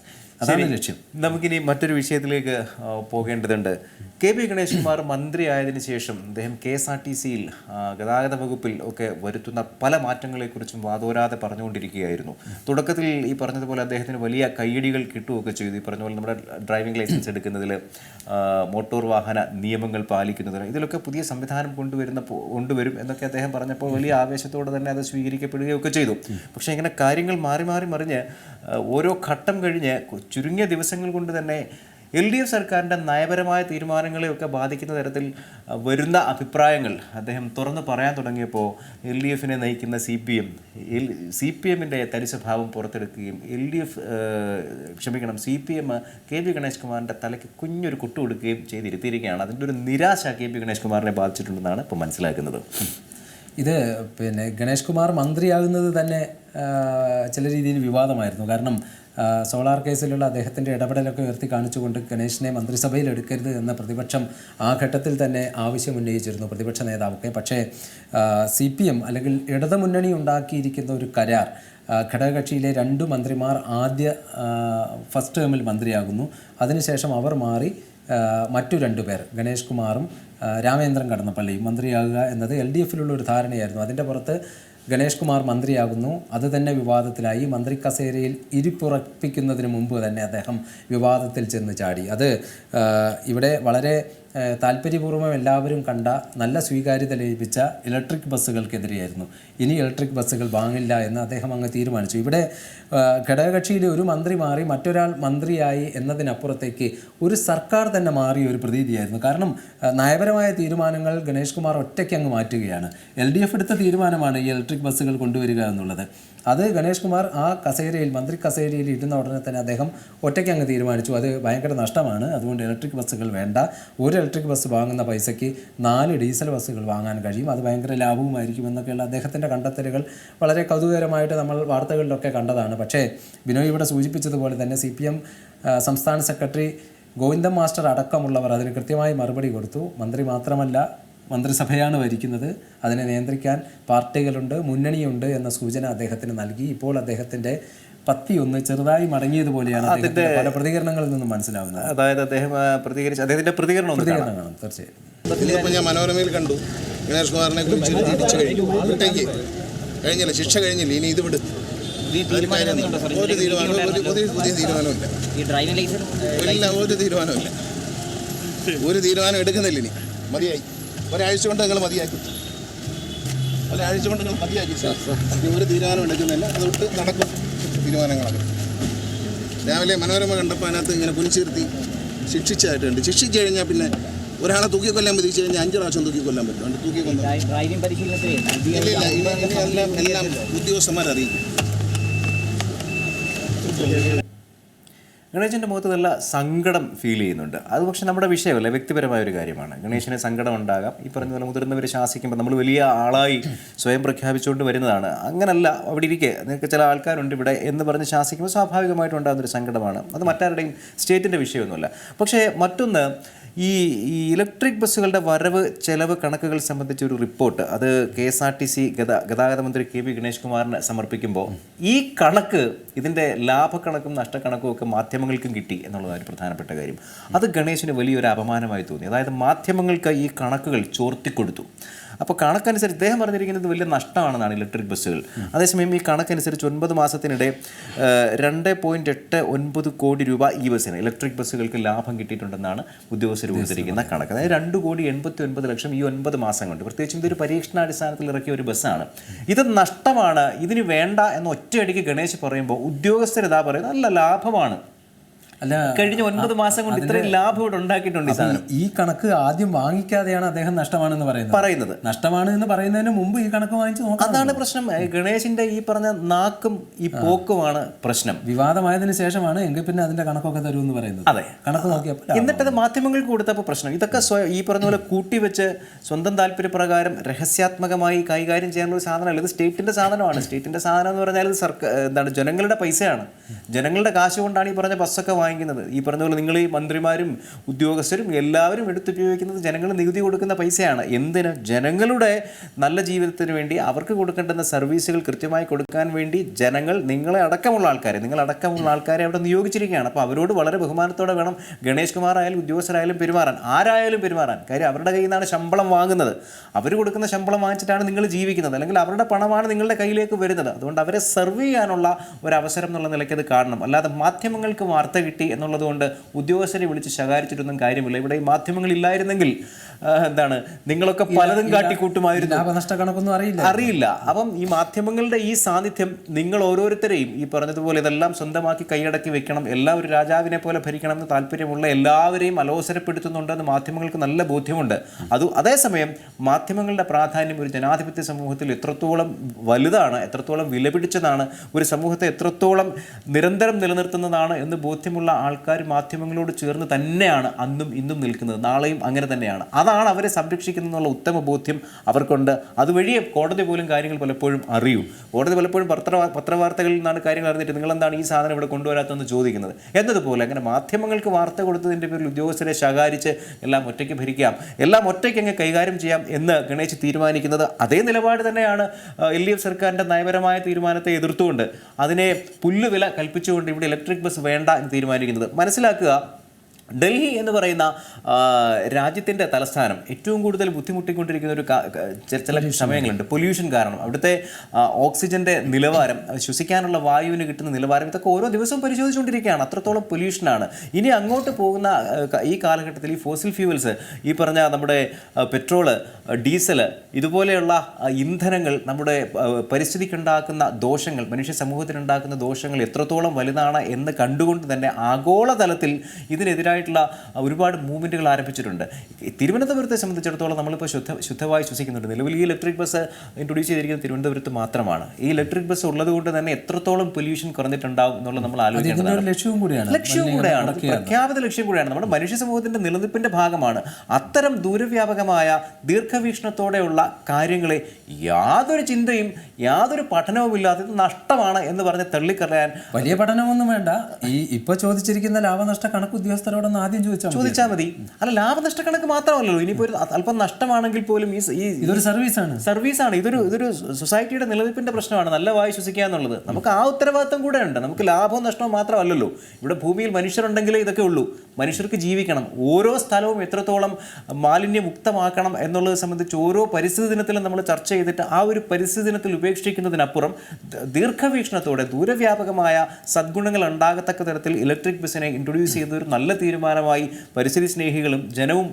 അതാണ് ലക്ഷ്യം. നമുക്കിനി മറ്റൊരു വിഷയത്തിലേക്ക് പോകേണ്ടതുണ്ട്. കെ പി കുമാർ മന്ത്രിയായതിനു ശേഷം അദ്ദേഹം കെ എസ് ആർ ടി സിയിൽ ഗതാഗത വകുപ്പിൽ ഒക്കെ വരുത്തുന്ന പല മാറ്റങ്ങളെക്കുറിച്ചും വാതോരാതെ പറഞ്ഞുകൊണ്ടിരിക്കുകയായിരുന്നു. തുടക്കത്തിൽ ഈ പറഞ്ഞതുപോലെ അദ്ദേഹത്തിന് വലിയ കയ്യടികൾ കിട്ടുകയൊക്കെ ചെയ്തു. ഈ പറഞ്ഞ പോലെ നമ്മുടെ ഡ്രൈവിംഗ് ലൈസൻസ് എടുക്കുന്നതിൽ മോട്ടോർ വാഹന നിയമങ്ങൾ പാലിക്കുന്നതിന് ഇതിലൊക്കെ പുതിയ സംവിധാനം കൊണ്ടുവരുന്ന കൊണ്ടുവരും എന്നൊക്കെ അദ്ദേഹം പറഞ്ഞപ്പോൾ വലിയ ആവേശത്തോടെ തന്നെ അത് സ്വീകരിക്കപ്പെടുകയൊക്കെ ചെയ്തു. പക്ഷേ ഇങ്ങനെ കാര്യങ്ങൾ മാറി മാറി മറിഞ്ഞ് ഓരോ ഘട്ടം കഴിഞ്ഞ് ചുരുങ്ങിയ ദിവസങ്ങൾ കൊണ്ട് തന്നെ എൽ ഡി എഫ് സർക്കാരിന്റെ നയപരമായ തീരുമാനങ്ങളെയൊക്കെ ബാധിക്കുന്ന തരത്തിൽ വരുന്ന അഭിപ്രായങ്ങൾ അദ്ദേഹം തുറന്നു പറയാൻ തുടങ്ങിയപ്പോൾ എൽ ഡി എഫിനെ നയിക്കുന്ന C P M L C P എമ്മിന്റെ തരിസ്വഭാവം പുറത്തെടുക്കുകയും എൽ ഡി എഫ് ക്ഷമിക്കണം C P M K P Ganesh കുമാറിന്റെ തലയ്ക്ക് കുഞ്ഞൊരു കുട്ടു കൊടുക്കുകയും ചെയ്തിരുത്തിയിരിക്കുകയാണ്. അതിന്റെ ഒരു നിരാശ കെ പി ഗണേഷ് കുമാറിനെ ബാധിച്ചിട്ടുണ്ടെന്നാണ് ഇപ്പോൾ മനസ്സിലാക്കുന്നത്. ഇത് പിന്നെ ഗണേഷ് കുമാർ മന്ത്രിയാകുന്നത് തന്നെ ചില രീതിയിൽ വിവാദമായിരുന്നു. കാരണം സോളാർ കേസിലുള്ള അദ്ദേഹത്തിന്റെ ഇടപെടലൊക്കെ ഉയർത്തി കാണിച്ചുകൊണ്ട് ഗണേഷിനെ മന്ത്രിസഭയിൽ എടുക്കരുത് എന്ന പ്രതിപക്ഷം ആ ഘട്ടത്തിൽ തന്നെ ആവശ്യമുന്നയിച്ചിരുന്നു പ്രതിപക്ഷ നേതാവൊക്കെ. പക്ഷേ സി പി എം അല്ലെങ്കിൽ ഇടതുമുന്നണി ഉണ്ടാക്കിയിരിക്കുന്ന ഒരു കരാർ ഘടകകക്ഷിയിലെ രണ്ട് മന്ത്രിമാർ ആദ്യ ഫസ്റ്റ് ടേമിൽ മന്ത്രിയാകുന്നു. അതിനുശേഷം അവർ മാറി മറ്റു രണ്ടു പേർ ഗണേഷ് കുമാറും രാമേന്ദ്രൻ കടന്നപ്പള്ളിയും മന്ത്രിയാകുക എന്നത് എൽ ഡി എഫിലുള്ള ഒരു ധാരണയായിരുന്നു. അതിന്റെ പുറത്ത് ഗണേഷ് കുമാർ മന്ത്രിയാകുന്നു. അത് തന്നെ വിവാദത്തിലായി. മന്ത്രി കസേരയിൽ ഇരിപ്പുറപ്പിക്കുന്നതിന് മുമ്പ് തന്നെ അദ്ദേഹം വിവാദത്തിൽ ചെന്ന് ചാടി. അത് ഇവിടെ വളരെ താല്പര്യപൂർവം എല്ലാവരും കണ്ട നല്ല സ്വീകാര്യത ലഭിച്ച ഇലക്ട്രിക് ബസ്സുകൾക്കെതിരെയായിരുന്നു. ഇനി ഇലക്ട്രിക് ബസ്സുകൾ വാങ്ങില്ല എന്ന് അദ്ദേഹം അങ്ങ് തീരുമാനിച്ചു. ഇവിടെ ഘടകകക്ഷിയിലെ ഒരു മന്ത്രി മാറി മറ്റൊരാൾ മന്ത്രിയായി എന്നതിനപ്പുറത്തേക്ക് ഒരു സർക്കാർ തന്നെ മാറിയ ഒരു പ്രതീതിയായിരുന്നു. കാരണം നയപരമായ തീരുമാനങ്ങൾ ഗണേഷ് കുമാർ ഒറ്റയ്ക്ക് അങ്ങ് മാറ്റുകയാണ്. എൽ ഡി എഫ് എടുത്ത തീരുമാനമാണ് ഈ ഇലക്ട്രിക് ബസ്സുകൾ കൊണ്ടുവരിക എന്നുള്ളത്. അത് ഗണേഷ് കുമാർ ആ കസേരയിൽ മന്ത്രി കസേരയിൽ ഇരുന്ന ഉടനെ തന്നെ അദ്ദേഹം ഒറ്റയ്ക്ക് അങ്ങ് തീരുമാനിച്ചു. അത് ഭയങ്കര നഷ്ടമാണ്. അതുകൊണ്ട് ഇലക്ട്രിക് ബസ്സുകൾ വേണ്ട. ഒരു ഇലക്ട്രിക് ബസ് വാങ്ങുന്ന പൈസയ്ക്ക് നാല് ഡീസൽ ബസ്സുകൾ വാങ്ങാൻ കഴിയും. അത് ഭയങ്കര ലാഭവുമായിരിക്കും എന്നൊക്കെയുള്ള അദ്ദേഹത്തിന്റെ കണ്ടെത്തലുകൾ വളരെ കൗതുകരമായിട്ട് നമ്മൾ വാർത്തകളിലൊക്കെ കണ്ടതാണ്. പക്ഷേ ബിനോയ് ഇവിടെ സൂചിപ്പിച്ചതുപോലെ തന്നെ സി സംസ്ഥാന സെക്രട്ടറി ഗോവിന്ദൻ മാസ്റ്റർ അടക്കമുള്ളവർ അതിന് കൃത്യമായി മറുപടി കൊടുത്തു. മന്ത്രി മാത്രമല്ല മന്ത്രിസഭയാണ് ഭരിക്കുന്നത്. അതിനെ നിയന്ത്രിക്കാൻ പാർട്ടികളുണ്ട് മുന്നണിയുണ്ട് എന്ന സൂചന അദ്ദേഹത്തിന് നൽകി. ഇപ്പോൾ അദ്ദേഹത്തിന്റെ പത്തി ഒന്ന് ചെറുതായി മടങ്ങിയതുപോലെയാണ് അദ്ദേഹത്തിന്റെ പല പ്രതികരണങ്ങളിൽ നിന്നും മനസ്സിലാവുന്നത്. അതായത് അദ്ദേഹം പ്രതികരിച്ച അദ്ദേഹത്തിന്റെ പ്രതികരണം കാണാം. തീർച്ചയായും. ഞാൻ മനോരമയിൽ കണ്ടു. ഗണേഷ് കുമാറിനെ കുറിച്ച് തിരിച്ചു കഴിഞ്ഞു. വിട്ടേക്ക് കഴിഞ്ഞില്ല ശിക്ഷ കഴിഞ്ഞില്ല. ഇനി ഇത് വിട്. ഒരു തീരുമാനവും ഒരു പുതിയ പുതിയ തീരുമാനമില്ല. ഇല്ല ഒരു തീരുമാനമില്ല. ഒരു തീരുമാനം എടുക്കുന്നില്ല ഇനി. മതിയായി. ഒരാഴ്ച കൊണ്ട് നിങ്ങൾ മതിയാക്കി. ഒരാഴ്ച കൊണ്ട് നിങ്ങൾ മതിയാക്കി സാർ. ഒരു തീരുമാനം എടുക്കുന്നില്ല. അതുകൊണ്ട് നടക്കും തീരുമാനങ്ങളൊക്കെ. രാവിലെ മനോരമ കണ്ടപ്പോൾ അതിനകത്ത് ഇങ്ങനെ കുനിച്ചിരുത്തി ശിക്ഷിച്ചതായിട്ടുണ്ട്. ശിക്ഷിച്ചു കഴിഞ്ഞാൽ പിന്നെ ഒരാളെ തൂക്കി കൊല്ലാൻ വിധിച്ചു കഴിഞ്ഞാൽ അഞ്ച് പ്രാവശ്യം തൂക്കി കൊല്ലാൻ പറ്റും. അതുകൊണ്ട് ഇനി ഇനി എല്ലാം അറിയിക്കും ഗണേശന്റെ മുഖത്ത് നല്ല സങ്കടം ഫീൽ ചെയ്യുന്നുണ്ട്. അത് പക്ഷേ നമ്മുടെ വിഷയമല്ല വ്യക്തിപരമായ ഒരു കാര്യമാണ്. ഗണേശന് സങ്കടം ഉണ്ടാകാം. ഈ പറഞ്ഞ പോലെ മുതിർന്നവർ ശാസിക്കുമ്പോൾ നമ്മൾ വലിയ ആളായി സ്വയം പ്രഖ്യാപിച്ചുകൊണ്ട് വരുന്നതാണ്. അങ്ങനല്ല അവിടെ ഇരിക്കെ. നിങ്ങൾക്ക് ചില ആൾക്കാരുണ്ട് ഇവിടെ എന്ന് പറഞ്ഞ് ശാസിക്കുമ്പോൾ സ്വാഭാവികമായിട്ടും ഉണ്ടാകുന്നൊരു സങ്കടമാണ്. അത് മറ്റാരുടെയും സ്റ്റേറ്റിന്റെ വിഷയമൊന്നുമല്ല. പക്ഷേ മറ്റൊന്ന് ഈ ഈ ഇലക്ട്രിക് ബസ്സുകളുടെ വരവ് ചെലവ് കണക്കുകൾ സംബന്ധിച്ച ഒരു റിപ്പോർട്ട് അത് K S R T C ഗതാഗത മന്ത്രി കെ വി ഗണേഷ് കുമാറിന് സമർപ്പിക്കുമ്പോൾ ഈ കണക്ക് ഇതിന്റെ ലാഭക്കണക്കും നഷ്ടക്കണക്കും ഒക്കെ മാധ്യമങ്ങൾക്കും കിട്ടി എന്നുള്ളതാണ് ഒരു പ്രധാനപ്പെട്ട കാര്യം. അത് ഗണേശിന് വലിയൊരു അപമാനമായി തോന്നി. അതായത് മാധ്യമങ്ങൾക്ക് ഈ കണക്കുകൾ ചോർത്തിക്കൊടുത്തു. അപ്പോൾ കണക്കനുസരിച്ച് ഇദ്ദേഹം പറഞ്ഞിരിക്കുന്നത് വലിയ നഷ്ടമാണെന്നാണ് ഇലക്ട്രിക് ബസ്സുകൾ. അതേസമയം ഈ കണക്കനുസരിച്ച് ഒൻപത് മാസത്തിനിടെ രണ്ട് പോയിന്റ് എട്ട് ഒൻപത് കോടി രൂപ ഈ ബസ്സിന് ഇലക്ട്രിക് ബസ്സുകൾക്ക് ലാഭം കിട്ടിയിട്ടുണ്ടെന്നാണ് ഉദ്യോഗസ്ഥർ കൊടുത്തിരിക്കുന്ന കണക്ക്. അതായത് രണ്ട് കോടി എൺപത്തി ഒൻപത് ലക്ഷം ഈ ഒൻപത് മാസം കൊണ്ട്. പ്രത്യേകിച്ചും ഇതൊരു പരീക്ഷണാടിസ്ഥാനത്തിൽ ഇറക്കിയ ഒരു ബസ്സാണ്. ഇത് നഷ്ടമാണ് ഇതിന് വേണ്ട എന്ന് ഒറ്റയടിക്ക് ഗണേശ് പറയുമ്പോൾ ഉദ്യോഗസ്ഥരിതാ പറയുന്നത് നല്ല ലാഭമാണ്. അല്ല കഴിഞ്ഞ ഒൻപത് മാസം കൊണ്ട് ഇത്രയും ലാഭം ഇവിടെ ഉണ്ടാക്കിയിട്ടുണ്ട് ഈ സാധനം. ഈ കണക്ക് ആദ്യം വാങ്ങിക്കാതെയാണ് അദ്ദേഹം നഷ്ടമാണെന്ന് പറയുന്നത്. പറയുന്നത്. നഷ്ടമാണ് എന്ന് പറയുന്നതിന് മുമ്പ് ഈ കണക്ക് വാങ്ങിച്ച് നോക്കാം അതാണ് പ്രശ്നം. ഗണേശിന്റെ ഈ പറഞ്ഞ നാക്കും ഈ പോക്കുമാണ് പ്രശ്നം. വിവാദമായതിനു ശേഷമാണ് എങ്കിൽ പിന്നെ അതിന്റെ കണക്കൊക്കെ തരൂ എന്ന് പറയുന്നത്. അതെ. കണക്ക് നോക്കിയപ്പോൾ എന്നിട്ടത് മാധ്യമങ്ങൾക്ക് കൊടുത്തപ്പോൾ പ്രശ്നം. ഇതൊക്കെ സ്വയം ഈ പറഞ്ഞ പോലെ കൂട്ടിവെച്ച് സ്വന്തം താല്പര്യപ്രകാരം രഹസ്യാത്മകമായി കൈകാര്യം ചെയ്യാനുള്ള ഒരു സാധനമല്ല. ഇത് സ്റ്റേറ്റിന്റെ സാധനമാണ്. സ്റ്റേറ്റിന്റെ സാധനം എന്ന് പറഞ്ഞാൽ ഇത് സർക്കാർ എന്താണ് ജനങ്ങളുടെ പൈസയാണ്. ജനങ്ങളുടെ കാശ് കൊണ്ടാണ് ഈ പറഞ്ഞ ബസ്സൊക്കെ വാങ്ങിക്കുന്നത്. ഈ പറഞ്ഞ പോലെ നിങ്ങൾ ഈ മന്ത്രിമാരും ഉദ്യോഗസ്ഥരും എല്ലാവരും എടുത്തുപയോഗിക്കുന്നത് ജനങ്ങൾ നികുതി കൊടുക്കുന്ന പൈസയാണ്. എന്തിന്? ജനങ്ങളുടെ നല്ല ജീവിതത്തിന് വേണ്ടി അവർക്ക് കൊടുക്കേണ്ടുന്ന സർവീസുകൾ കൃത്യമായി കൊടുക്കാൻ വേണ്ടി ജനങ്ങൾ നിങ്ങളെ അടക്കമുള്ള ആൾക്കാരെ നിങ്ങളടക്കമുള്ള ആൾക്കാരെ അവിടെ നിയോഗിച്ചിരിക്കുകയാണ്. അപ്പോൾ അവരോട് വളരെ ബഹുമാനത്തോടെ വേണം ഗണേഷ് കുമാർ ആയാലും ഉദ്യോഗസ്ഥരായാലും പെരുമാറാൻ. ആരായാലും പെരുമാറാൻ. കാര്യം അവരുടെ കയ്യിൽ നിന്നാണ് ശമ്പളം വാങ്ങുന്നത്. അവർ കൊടുക്കുന്ന ശമ്പളം വാങ്ങിച്ചിട്ടാണ് നിങ്ങൾ ജീവിക്കുന്നത്. അല്ലെങ്കിൽ അവരുടെ പണമാണ് നിങ്ങളുടെ കയ്യിലേക്ക് വരുന്നത്. അതുകൊണ്ട് അവരെ സെർവ് ചെയ്യാനുള്ള ഒരു അവസരം എന്നുള്ള നിലയ്ക്ക് അത് കാണണം. അല്ലാതെ മാധ്യമങ്ങൾക്ക് വാർത്ത കിട്ടി എന്നുള്ളതുകൊണ്ട് ഉദ്യോഗസ്ഥരെ വിളിച്ച് ശകാരിച്ചിട്ടൊന്നും കാര്യമില്ല. ഇവിടെ ഈ ആ, എന്താണ്? നിങ്ങളൊക്കെ പലതും കാട്ടിക്കൂട്ടുമായിരുന്നു ലാഭനഷ്ട കണക്കൊന്നും അറിയില്ല. അറിയില്ല. അപ്പം ഈ മാധ്യമങ്ങളുടെ ഈ സാന്നിധ്യം നിങ്ങൾ ഓരോരുത്തരെയും ഈ പറഞ്ഞതുപോലെ ഇതെല്ലാം സ്വന്തമാക്കി കൈയടക്കി വെക്കണം. എല്ലാ ഒരു രാജാവിനെ പോലെ ഭരിക്കണം എന്ന് താല്പര്യമുള്ള എല്ലാവരെയും അലോസരപ്പെടുത്തുന്നുണ്ടെന്ന് മാധ്യമങ്ങൾക്ക് നല്ല ബോധ്യമുണ്ട്. അത് അതേസമയം മാധ്യമങ്ങളുടെ പ്രാധാന്യം ഒരു ജനാധിപത്യ സമൂഹത്തിൽ എത്രത്തോളം വലുതാണ് എത്രത്തോളം വിലപിടിച്ചതാണ് ഒരു സമൂഹത്തെ എത്രത്തോളം നിരന്തരം നിലനിർത്തുന്നതാണ് എന്ന് ബോധ്യമുള്ള ആൾക്കാർ മാധ്യമങ്ങളോട് ചേർന്ന് തന്നെയാണ് അന്നും ഇന്നും നിൽക്കുന്നത്. നാളെയും അങ്ങനെ തന്നെയാണ്. അതാണ് അവരെ സംരക്ഷിക്കുന്നതെന്നുള്ള ഉത്തമ ബോധ്യം അവർക്കുണ്ട്. അതുവഴി കോടതി പോലും കാര്യങ്ങൾ പലപ്പോഴും അറിയൂ. കോടതി പലപ്പോഴും പത്ര പത്രവാർത്തകളിൽ നിന്നാണ് കാര്യങ്ങൾ അറിഞ്ഞിട്ട് നിങ്ങളെന്താണ് ഈ സാധനം ഇവിടെ കൊണ്ടുവരാത്തതെന്ന് ചോദിക്കുന്നത്. എന്നതുപോലെ അങ്ങനെ മാധ്യമങ്ങൾക്ക് വാർത്ത കൊടുത്തതിന്റെ പേരിൽ ഉദ്യോഗസ്ഥരെ ശകാരിച്ച് എല്ലാം ഒറ്റയ്ക്ക് ഭരിക്കാം എല്ലാം ഒറ്റയ്ക്ക് അങ്ങ് കൈകാര്യം ചെയ്യാം എന്ന് ഗണേശ് തീരുമാനിക്കുന്നത് അതേ നിലപാട് തന്നെയാണ് എൽ ഡി എഫ് സർക്കാരിന്റെ നയപരമായ തീരുമാനത്തെ എതിർത്തുകൊണ്ട് അതിനെ പുല്ലുവില കൽപ്പിച്ചുകൊണ്ട് ഇവിടെ ഇലക്ട്രിക് ബസ് വേണ്ട എന്ന് തീരുമാനിക്കുന്നത്. മനസ്സിലാക്കുക ഡൽഹി എന്ന് പറയുന്ന രാജ്യത്തിന്റെ തലസ്ഥാനം ഏറ്റവും കൂടുതൽ ബുദ്ധിമുട്ടിക്കൊണ്ടിരിക്കുന്ന ഒരു ചില ചില സമയങ്ങളുണ്ട്. പൊല്യൂഷൻ കാരണം. അവിടുത്തെ ഓക്സിജന്റെ നിലവാരം ശ്വസിക്കാനുള്ള വായുവിന് കിട്ടുന്ന നിലവാരം ഇതൊക്കെ ഓരോ ദിവസവും പരിശോധിച്ചുകൊണ്ടിരിക്കുകയാണ്. അത്രത്തോളം പൊല്യൂഷനാണ് ഇനി അങ്ങോട്ട് പോകുന്ന ഈ കാലഘട്ടത്തിൽ ഈ ഫോസിൽ ഫ്യൂവൽസ് ഈ പറഞ്ഞ നമ്മുടെ പെട്രോൾ ഡീസൽ ഇതുപോലെയുള്ള ഇന്ധനങ്ങൾ നമ്മുടെ പരിസ്ഥിതിക്കുണ്ടാക്കുന്ന ദോഷങ്ങൾ മനുഷ്യ സമൂഹത്തിനുണ്ടാക്കുന്ന ദോഷങ്ങൾ എത്രത്തോളം വലുതാണ് എന്ന് കണ്ടുകൊണ്ട് തന്നെ ആഗോളതലത്തിൽ ഇതിനെതിരായിട്ടുള്ള ആ, ഒരുപാട് മൂവ്മെന്റുകൾ ആരംഭിച്ചിട്ടുണ്ട്. തിരുവനന്തപുരത്തെ സംബന്ധിച്ചിടത്തോളം നമ്മളിപ്പോൾ ശുദ്ധ ശുദ്ധമായി ശ്വസിക്കുന്നുണ്ട്. നിലവിൽ ഈ ഇലക്ട്രിക് ബസ് ഇൻട്രൊഡ്യൂസ് ചെയ്തിരിക്കുന്നത് തിരുവനന്തപുരത്ത് മാത്രമാണ്. ഈ ഇലക്ട്രിക് ബസ് ഉള്ളത് കൊണ്ട് തന്നെ എത്രത്തോളം പൊല്യൂഷൻ കുറഞ്ഞിട്ടുണ്ടാവും എന്നുള്ളത് നമ്മൾ ആലോചിക്കുന്നത് ആലോചിക്കേണ്ടതാണ് ലക്ഷ്യവും കൂടിയാണ്. ലക്ഷ്യവും കൂടെയാണ്. പ്രഖ്യാപിത ലക്ഷ്യം കൂടെയാണ്. നമ്മുടെ മനുഷ്യ സമൂഹത്തിന്റെ നിലനിൽപ്പിന്റെ ഭാഗമാണ് അത്തരം ദൂരവ്യാപകമായ ദീർഘവീക്ഷണത്തോടെയുള്ള കാര്യങ്ങളെ യാതൊരു ചിന്തയും യാതൊരു പഠനവും ഇല്ലാതെ ഇത് നഷ്ടമാണ് എന്ന് പറഞ്ഞ് തള്ളിക്കളയാൻ വലിയ പഠനമൊന്നും വേണ്ട. ഈ ഇപ്പൊ ചോദിച്ചിരിക്കുന്ന ലാഭനഷ്ട കണക്ക് ഉദ്യോഗസ്ഥരോടൊന്ന് ആദ്യം ചോദിച്ചാൽ. ചോദിച്ചാൽ മതി. അല്ല ലാഭനഷ്ട കണക്ക് മാത്രമല്ലല്ലോ. ഇനിയിപ്പോൾ ഒരു അല്പം നഷ്ടമാണെങ്കിൽ പോലും ഈ ഇതൊരു സർവീസ് ആണ് ഇതൊരു ഇതൊരു സൊസൈറ്റിയുടെ നിലനിൽപ്പിന്റെ പ്രശ്നമാണ്. നല്ല വായു ശ്വസിക്കുക എന്നുള്ളത്. നമുക്ക് ആ ഉത്തരവാദിത്തം കൂടെ ഉണ്ട്. നമുക്ക് ലാഭവും നഷ്ടവും മാത്രമല്ലല്ലോ. ഇവിടെ ഭൂമിയിൽ മനുഷ്യരുണ്ടെങ്കിലേ ഇതൊക്കെ ഉള്ളൂ. മനുഷ്യർക്ക് ജീവിക്കണം. ഓരോ സ്ഥലവും എത്രത്തോളം മാലിന്യമുക്തമാക്കണം എന്നുള്ളത് സംബന്ധിച്ച് ഓരോ പരിസ്ഥിതി ദിനത്തിലും നമ്മൾ ചർച്ച ചെയ്തിട്ട് ആ ഒരു പരിസ്ഥിതി ദിനത്തിൽ ഉപേക്ഷിക്കുന്നതിനപ്പുറം ദീർഘവീക്ഷണത്തോടെ ദൂരവ്യാപകമായ സദ്ഗുണങ്ങൾ ഉണ്ടാകത്തക്ക തരത്തിൽ ഇലക്ട്രിക് ബസ്സിനെ ഇൻട്രൊഡ്യൂസ് ചെയ്ത ഒരു നല്ല തീരുമാനമായി പരിസ്ഥിതി സ്നേഹികളും ജനവും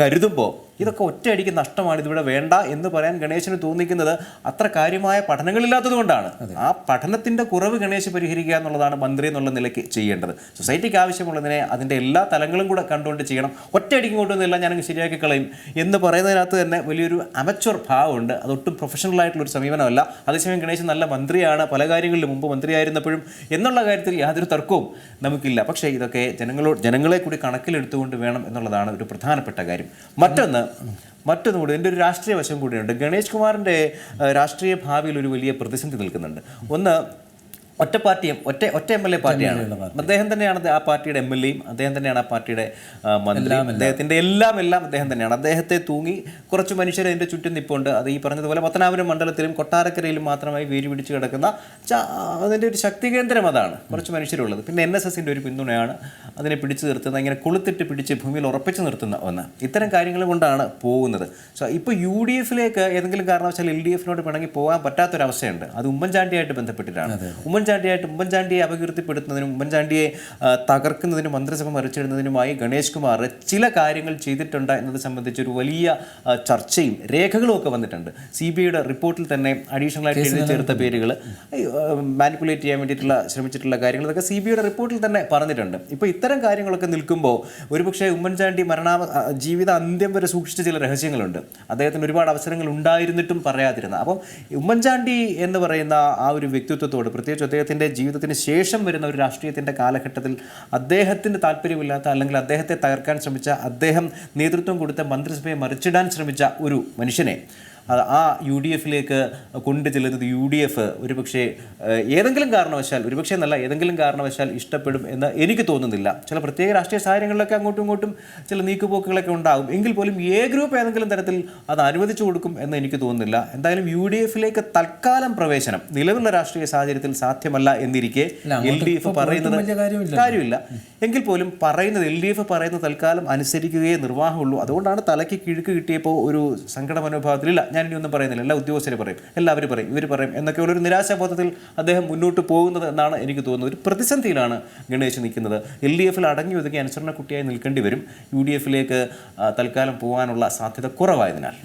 കരുതുമ്പോൾ ഇതൊക്കെ ഒറ്റയടിക്ക് നഷ്ടമാണ് ഇതിവിടെ വേണ്ട എന്ന് പറയാൻ ഗണേശന് തോന്നിക്കുന്നത് അത്ര കാര്യമായ പഠനങ്ങളില്ലാത്തതുകൊണ്ടാണ്. ആ പഠനത്തിന്റെ കുറവ് ഗണേശ് പരിഹരിക്കുക എന്നുള്ളതാണ് മന്ത്രി എന്നുള്ള നിലയ്ക്ക് ചെയ്യേണ്ടത്. സൊസൈറ്റിക്ക് ആവശ്യമുള്ളതിനെ അതിന്റെ എല്ലാ തലങ്ങളും കൂടെ കണ്ടുകൊണ്ട് ചെയ്യണം. ഒറ്റയടിക്ക് കൊണ്ടുവന്നില്ല ഞാനങ്ങ് ശരിയാക്കി കളയും എന്ന് പറയുന്നതിനകത്ത് തന്നെ വലിയൊരു അമച്വർ ഭാവമുണ്ട്. അതൊട്ടും പ്രൊഫഷണൽ ആയിട്ടുള്ള ഒരു സമീപനമല്ല. അതേസമയം ഗണേശൻ നല്ല മന്ത്രിയാണ്. പല കാര്യങ്ങളിലും മുമ്പ് മന്ത്രിയായിരുന്നപ്പോഴും എന്നുള്ള കാര്യത്തിൽ യാതൊരു തർക്കവും നമുക്കില്ല. പക്ഷേ ഇതൊക്കെ ജനങ്ങളോട് ജനങ്ങളെ കൂടി കണക്കിലെടുത്തുകൊണ്ട് വേണം എന്നുള്ളതാണ് ഒരു പ്രധാനപ്പെട്ട കാര്യം. മറ്റൊന്ന് മറ്റൊന്നും കൂടി എന്റെ ഒരു രാഷ്ട്രീയ വശം കൂടിയുണ്ട്. ഗണേഷ് കുമാറിന്റെ രാഷ്ട്രീയ ഭാവിയിൽ ഒരു വലിയ പ്രതിസന്ധി നിൽക്കുന്നുണ്ട്. ഒന്ന് ഒറ്റ പാർട്ടിയും ഒറ്റ ഒറ്റ എം എൽ എ പാർട്ടിയാണ്. അദ്ദേഹം തന്നെയാണ് ആ പാർട്ടിയുടെ എം എൽ എയും അദ്ദേഹം തന്നെയാണ് ആ പാർട്ടിയുടെ മന്ത്രി. അദ്ദേഹത്തിന്റെ എല്ലാം എല്ലാം അദ്ദേഹം തന്നെയാണ്. അദ്ദേഹത്തെ തൂങ്ങി കുറച്ച് മനുഷ്യർ അതിന്റെ ചുറ്റും നിപ്പുണ്ട്. അത് ഈ പറഞ്ഞതുപോലെ പത്തനാപുരം മണ്ഡലത്തിലും കൊട്ടാരക്കരയിലും മാത്രമായി വേര് പിടിച്ച് കിടക്കുന്ന അതിന്റെ ഒരു ശക്തി കേന്ദ്രം അതാണ്. കുറച്ച് മനുഷ്യരുള്ളത്. പിന്നെ എൻ എസ് എസിന്റെ ഒരു പിന്തുണയാണ് അതിനെ പിടിച്ചു നിർത്തുന്ന ഇങ്ങനെ കൊളുത്തിട്ട് പിടിച്ച് ഭൂമിയിൽ ഉറപ്പിച്ചു നിർത്തുന്ന ഒന്ന്. ഇത്തരം കാര്യങ്ങൾ കൊണ്ടാണ് പോകുന്നത്. സോ ഇപ്പോൾ യു ഡി എഫിലേക്ക് ഏതെങ്കിലും കാരണവശാൽ എൽ ഡി എഫിനോട് പിണങ്ങി പോകാൻ പറ്റാത്തൊരവസ്ഥയുണ്ട്. അത് ഉമ്മൻചാണ്ടിയായിട്ട് ബന്ധപ്പെട്ടിട്ടാണ്. ഉമ്മൻചാണ്ടിയായിട്ട് ഉമ്മൻചാണ്ടിയെ അപകീർത്തിപ്പെടുത്തുന്നതിനും ഉമ്മൻചാണ്ടിയെ തകർക്കുന്നതിനും മന്ത്രിസഭ മറിച്ചിടുന്നതിനുമായി ഗണേഷ് കുമാർ ചില കാര്യങ്ങൾ ചെയ്തിട്ടുണ്ട് എന്നത് സംബന്ധിച്ച് ഒരു വലിയ ചർച്ചയും രേഖകളും ഒക്കെ വന്നിട്ടുണ്ട്. സി ബി ഐയുടെ റിപ്പോർട്ടിൽ തന്നെ അഡീഷണൽ ആയിട്ട് എഴുതി ചേർത്ത പേരുകൾ മാനിപ്പുലേറ്റ് ചെയ്യാൻ വേണ്ടിയിട്ടുള്ള ശ്രമിച്ചിട്ടുള്ള കാര്യങ്ങളൊക്കെ സി ബി ഐയുടെ റിപ്പോർട്ടിൽ തന്നെ പറഞ്ഞിട്ടുണ്ട്. ഇപ്പോൾ ഇത്തരം കാര്യങ്ങളൊക്കെ നിൽക്കുമ്പോൾ ഒരുപക്ഷെ ഉമ്മൻചാണ്ടി മരണാവ ജീവിത അന്ത്യം വരെ സൂക്ഷിച്ച ചില രഹസ്യങ്ങളുണ്ട്. അദ്ദേഹത്തിന് ഒരുപാട് അവസരങ്ങൾ ഉണ്ടായിരുന്നിട്ടും പറയാതിരുന്ന അപ്പം ഉമ്മൻചാണ്ടി എന്ന് പറയുന്ന ആ ഒരു വ്യക്തിത്വത്തോട് പ്രത്യേകിച്ച് അദ്ദേഹത്തിന്റെ ജീവിതത്തിന് ശേഷം വരുന്ന ഒരു രാഷ്ട്രീയത്തിന്റെ കാലഘട്ടത്തിൽ അദ്ദേഹത്തിന് താല്പര്യമില്ലാത്ത അല്ലെങ്കിൽ അദ്ദേഹത്തെ തകർക്കാൻ ശ്രമിച്ച അദ്ദേഹം നേതൃത്വം കൊടുത്ത മന്ത്രിസഭയെ മറിച്ചിടാൻ ശ്രമിച്ച ഒരു മനുഷ്യനെ. ആ- ആ യു ഡി എഫിലേക്ക് കൊണ്ടു ചെല്ലുന്നത് യു ഡി എഫ് ഒരുപക്ഷെ ഏതെങ്കിലും കാരണവശാൽ ഒരുപക്ഷെ എന്നല്ല ഏതെങ്കിലും കാരണവശാൽ ഇഷ്ടപ്പെടും എന്ന് എനിക്ക് തോന്നുന്നില്ല. ചില പ്രത്യേക രാഷ്ട്രീയ സാഹചര്യങ്ങളിലൊക്കെ അങ്ങോട്ടും ഇങ്ങോട്ടും ചില നീക്കുപോക്കുകളൊക്കെ ഉണ്ടാകും. എങ്കിൽ പോലും എ ഗ്രൂപ്പ് ഏതെങ്കിലും തരത്തിൽ അത് അനുവദിച്ചു കൊടുക്കും എന്ന് എനിക്ക് തോന്നുന്നില്ല. എന്തായാലും യു ഡി എഫിലേക്ക് തൽക്കാലം പ്രവേശനം നിലവിലുള്ള രാഷ്ട്രീയ സാഹചര്യത്തിൽ സാധ്യമല്ല എന്നിരിക്കെ എൽ ഡി എഫ് പറയുന്നത് കാര്യമില്ല. കാര്യമില്ല എങ്കിൽ പോലും പറയുന്നത് എൽ ഡി എഫ് പറയുന്നത് തൽക്കാലം അനുസരിക്കുകയേ നിർവാഹമുള്ളൂ അതുകൊണ്ടാണ് തലയ്ക്ക് കിഴുക്ക് കിട്ടിയപ്പോൾ ഒരു സങ്കട മനോഭാവത്തിലില്ല ഒന്നും പറയുന്നില്ല. എല്ലാ ഉദ്യോഗസ്ഥരും പറയും. എല്ലാവരും പറയും. ഇവർ പറയും എന്നൊക്കെ ഒരു നിരാശാബോധത്തിൽ അദ്ദേഹം മുന്നോട്ട് പോകുന്നത് എന്നാണ് എനിക്ക് തോന്നുന്നത്. ഒരു പ്രതിസന്ധിയിലാണ് ഗണേശ് നിൽക്കുന്നത്. എൽ ഡി എഫിൽ അടങ്ങി ഒതുങ്ങി അനുസരണ കുട്ടിയായി നിൽക്കേണ്ടി വരും. യു ഡി എഫിലേക്ക് തൽക്കാലം പോകാനുള്ള സാധ്യത കുറവായതിനാൽ.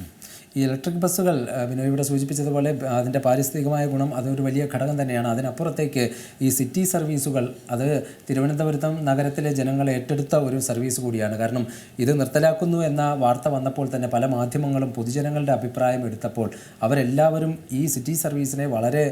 ഈ ഇലക്ട്രിക് ബസ്സുകൾ വിനോയ് ഇവിടെ സൂചിപ്പിച്ചതുപോലെ അതിന്റെ പാരിസ്ഥിതികമായ ഗുണം അതൊരു വലിയ ഘടകം തന്നെയാണ്. അതിനപ്പുറത്തേക്ക് ഈ സിറ്റി സർവീസുകൾ അത് തിരുവനന്തപുരത്തും നഗരത്തിലെ ജനങ്ങൾ ഏറ്റെടുത്ത ഒരു സർവീസ് കൂടിയാണ്. കാരണം ഇത് നിർത്തലാക്കുന്നു എന്ന വാർത്ത വന്നപ്പോൾ തന്നെ പല മാധ്യമങ്ങളും പൊതുജനങ്ങളുടെ അഭിപ്രായം എടുത്തപ്പോൾ അവരെല്ലാവരും ഈ സിറ്റി സർവീസിനെ വളരെ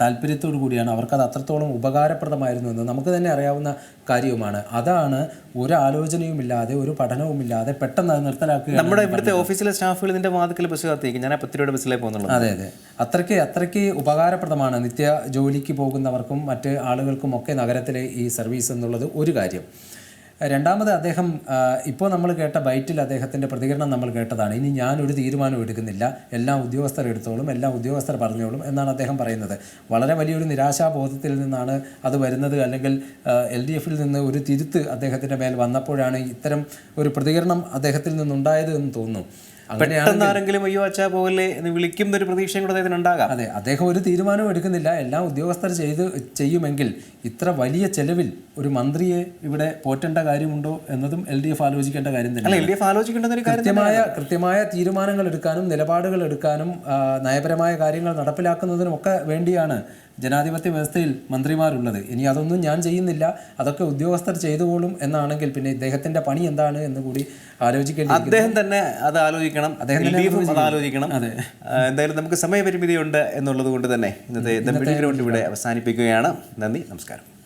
താല്പര്യത്തോടു കൂടിയാണ്. അവർക്കത് അത്രത്തോളം ഉപകാരപ്രദമായിരുന്നു എന്ന് നമുക്ക് തന്നെ അറിയാവുന്ന കാര്യവുമാണ്. അതാണ് ഒരു ആലോചനയുമില്ലാതെ ഒരു പഠനവുമില്ലാതെ പെട്ടെന്ന് അത് നിർത്തലാക്കുക നമ്മുടെ ഇവിടുത്തെ ഓഫീസിലെ സ്റ്റാഫുകൾ ഇതിന്റെ വാതിക്കൽ ബസ് കാത്തിരിക്കും. ഞാൻ പത്തിരിയുടെ പത്ത് രൂപയുടെ ബസ്സിലേ പോകുന്നുള്ളൂ. അതെ അതെ. അത്രയ്ക്ക് അത്രയ്ക്ക് ഉപകാരപ്രദമാണ് നിത്യ ജോലിക്ക് പോകുന്നവർക്കും മറ്റ് ആളുകൾക്കും ഒക്കെ നഗരത്തിലെ ഈ സർവീസ് എന്നുള്ളത് ഒരു കാര്യം. രണ്ടാമത് അദ്ദേഹം ഇപ്പോൾ നമ്മൾ കേട്ട ബൈറ്റിൽ അദ്ദേഹത്തിന്റെ പ്രതികരണം നമ്മൾ കേട്ടതാണ്. ഇനി ഞാനൊരു തീരുമാനം എടുക്കുന്നില്ല. എല്ലാ ഉദ്യോഗസ്ഥർ എടുത്തോളും എല്ലാം ഉദ്യോഗസ്ഥർ പറഞ്ഞോളും എന്നാണ് അദ്ദേഹം പറയുന്നത്. വളരെ വലിയൊരു നിരാശാബോധത്തിൽ നിന്നാണ് അത് വരുന്നത്. അല്ലെങ്കിൽ എൽ ഡി എഫിൽ നിന്ന് ഒരു തിരുത്ത് അദ്ദേഹത്തിന്റെ മേൽ വന്നപ്പോഴാണ് ഇത്തരം ഒരു പ്രതികരണം അദ്ദേഹത്തിൽ നിന്നുണ്ടായത് എന്ന് തോന്നുന്നു. പെട്ടെന്ന് ആരെങ്കിലും അയ്യോ അച്ഛാ പോകല്ലേ എന്ന് വിളിക്കുന്ന ഒരു പ്രതീക്ഷയും കൂടെ അദ്ദേഹത്തിന് ഉണ്ടാകാം. അതെ അദ്ദേഹം ഒരു തീരുമാനവും എടുക്കുന്നില്ല. എല്ലാ ഉദ്യോഗസ്ഥർ ചെയ്ത് ചെയ്യുമെങ്കിൽ ഇത്ര വലിയ ചെലവിൽ ഒരു മന്ത്രിയെ ഇവിടെ പോറ്റേണ്ട കാര്യമുണ്ടോ എന്നതും എൽ ഡി എഫ് ആലോചിക്കേണ്ട കാര്യം തന്നെ എൽ ഡി എഫ് ആലോചിക്കേണ്ട കൃത്യമായ കൃത്യമായ തീരുമാനങ്ങൾ എടുക്കാനും നിലപാടുകൾ എടുക്കാനും നയപരമായ കാര്യങ്ങൾ നടപ്പിലാക്കുന്നതിനും ഒക്കെ വേണ്ടിയാണ് ജനാധിപത്യ വ്യവസ്ഥയിൽ മന്ത്രിമാരുള്ളത്. ഇനി അതൊന്നും ഞാൻ ചെയ്യുന്നില്ല. അതൊക്കെ ഉദ്യോഗസ്ഥർ ചെയ്തുകൊള്ളും എന്നാണെങ്കിൽ പിന്നെ ഇദ്ദേഹത്തിന്റെ പണി എന്താണ് എന്ന് കൂടി ആലോചിക്കേണ്ടി അദ്ദേഹം തന്നെ അത് ആലോചിക്കണം. അദ്ദേഹം തന്നെ അത് ആലോചിക്കണം. അതെ. എന്തായാലും നമുക്ക് സമയപരിമിതിയുണ്ട് എന്നുള്ളത് കൊണ്ട് തന്നെ ഇന്നത്തെ ഇവിടെ അവസാനിപ്പിക്കുകയാണ്. നന്ദി നമസ്കാരം.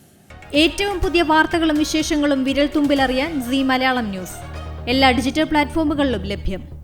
ഏറ്റവും പുതിയ വാർത്തകളും വിശേഷങ്ങളും വിരൽ തുമ്പിലറിയാൻ സി മലയാളം ന്യൂസ്. എല്ലാ ഡിജിറ്റൽ പ്ലാറ്റ്ഫോമുകളിലും ലഭ്യം.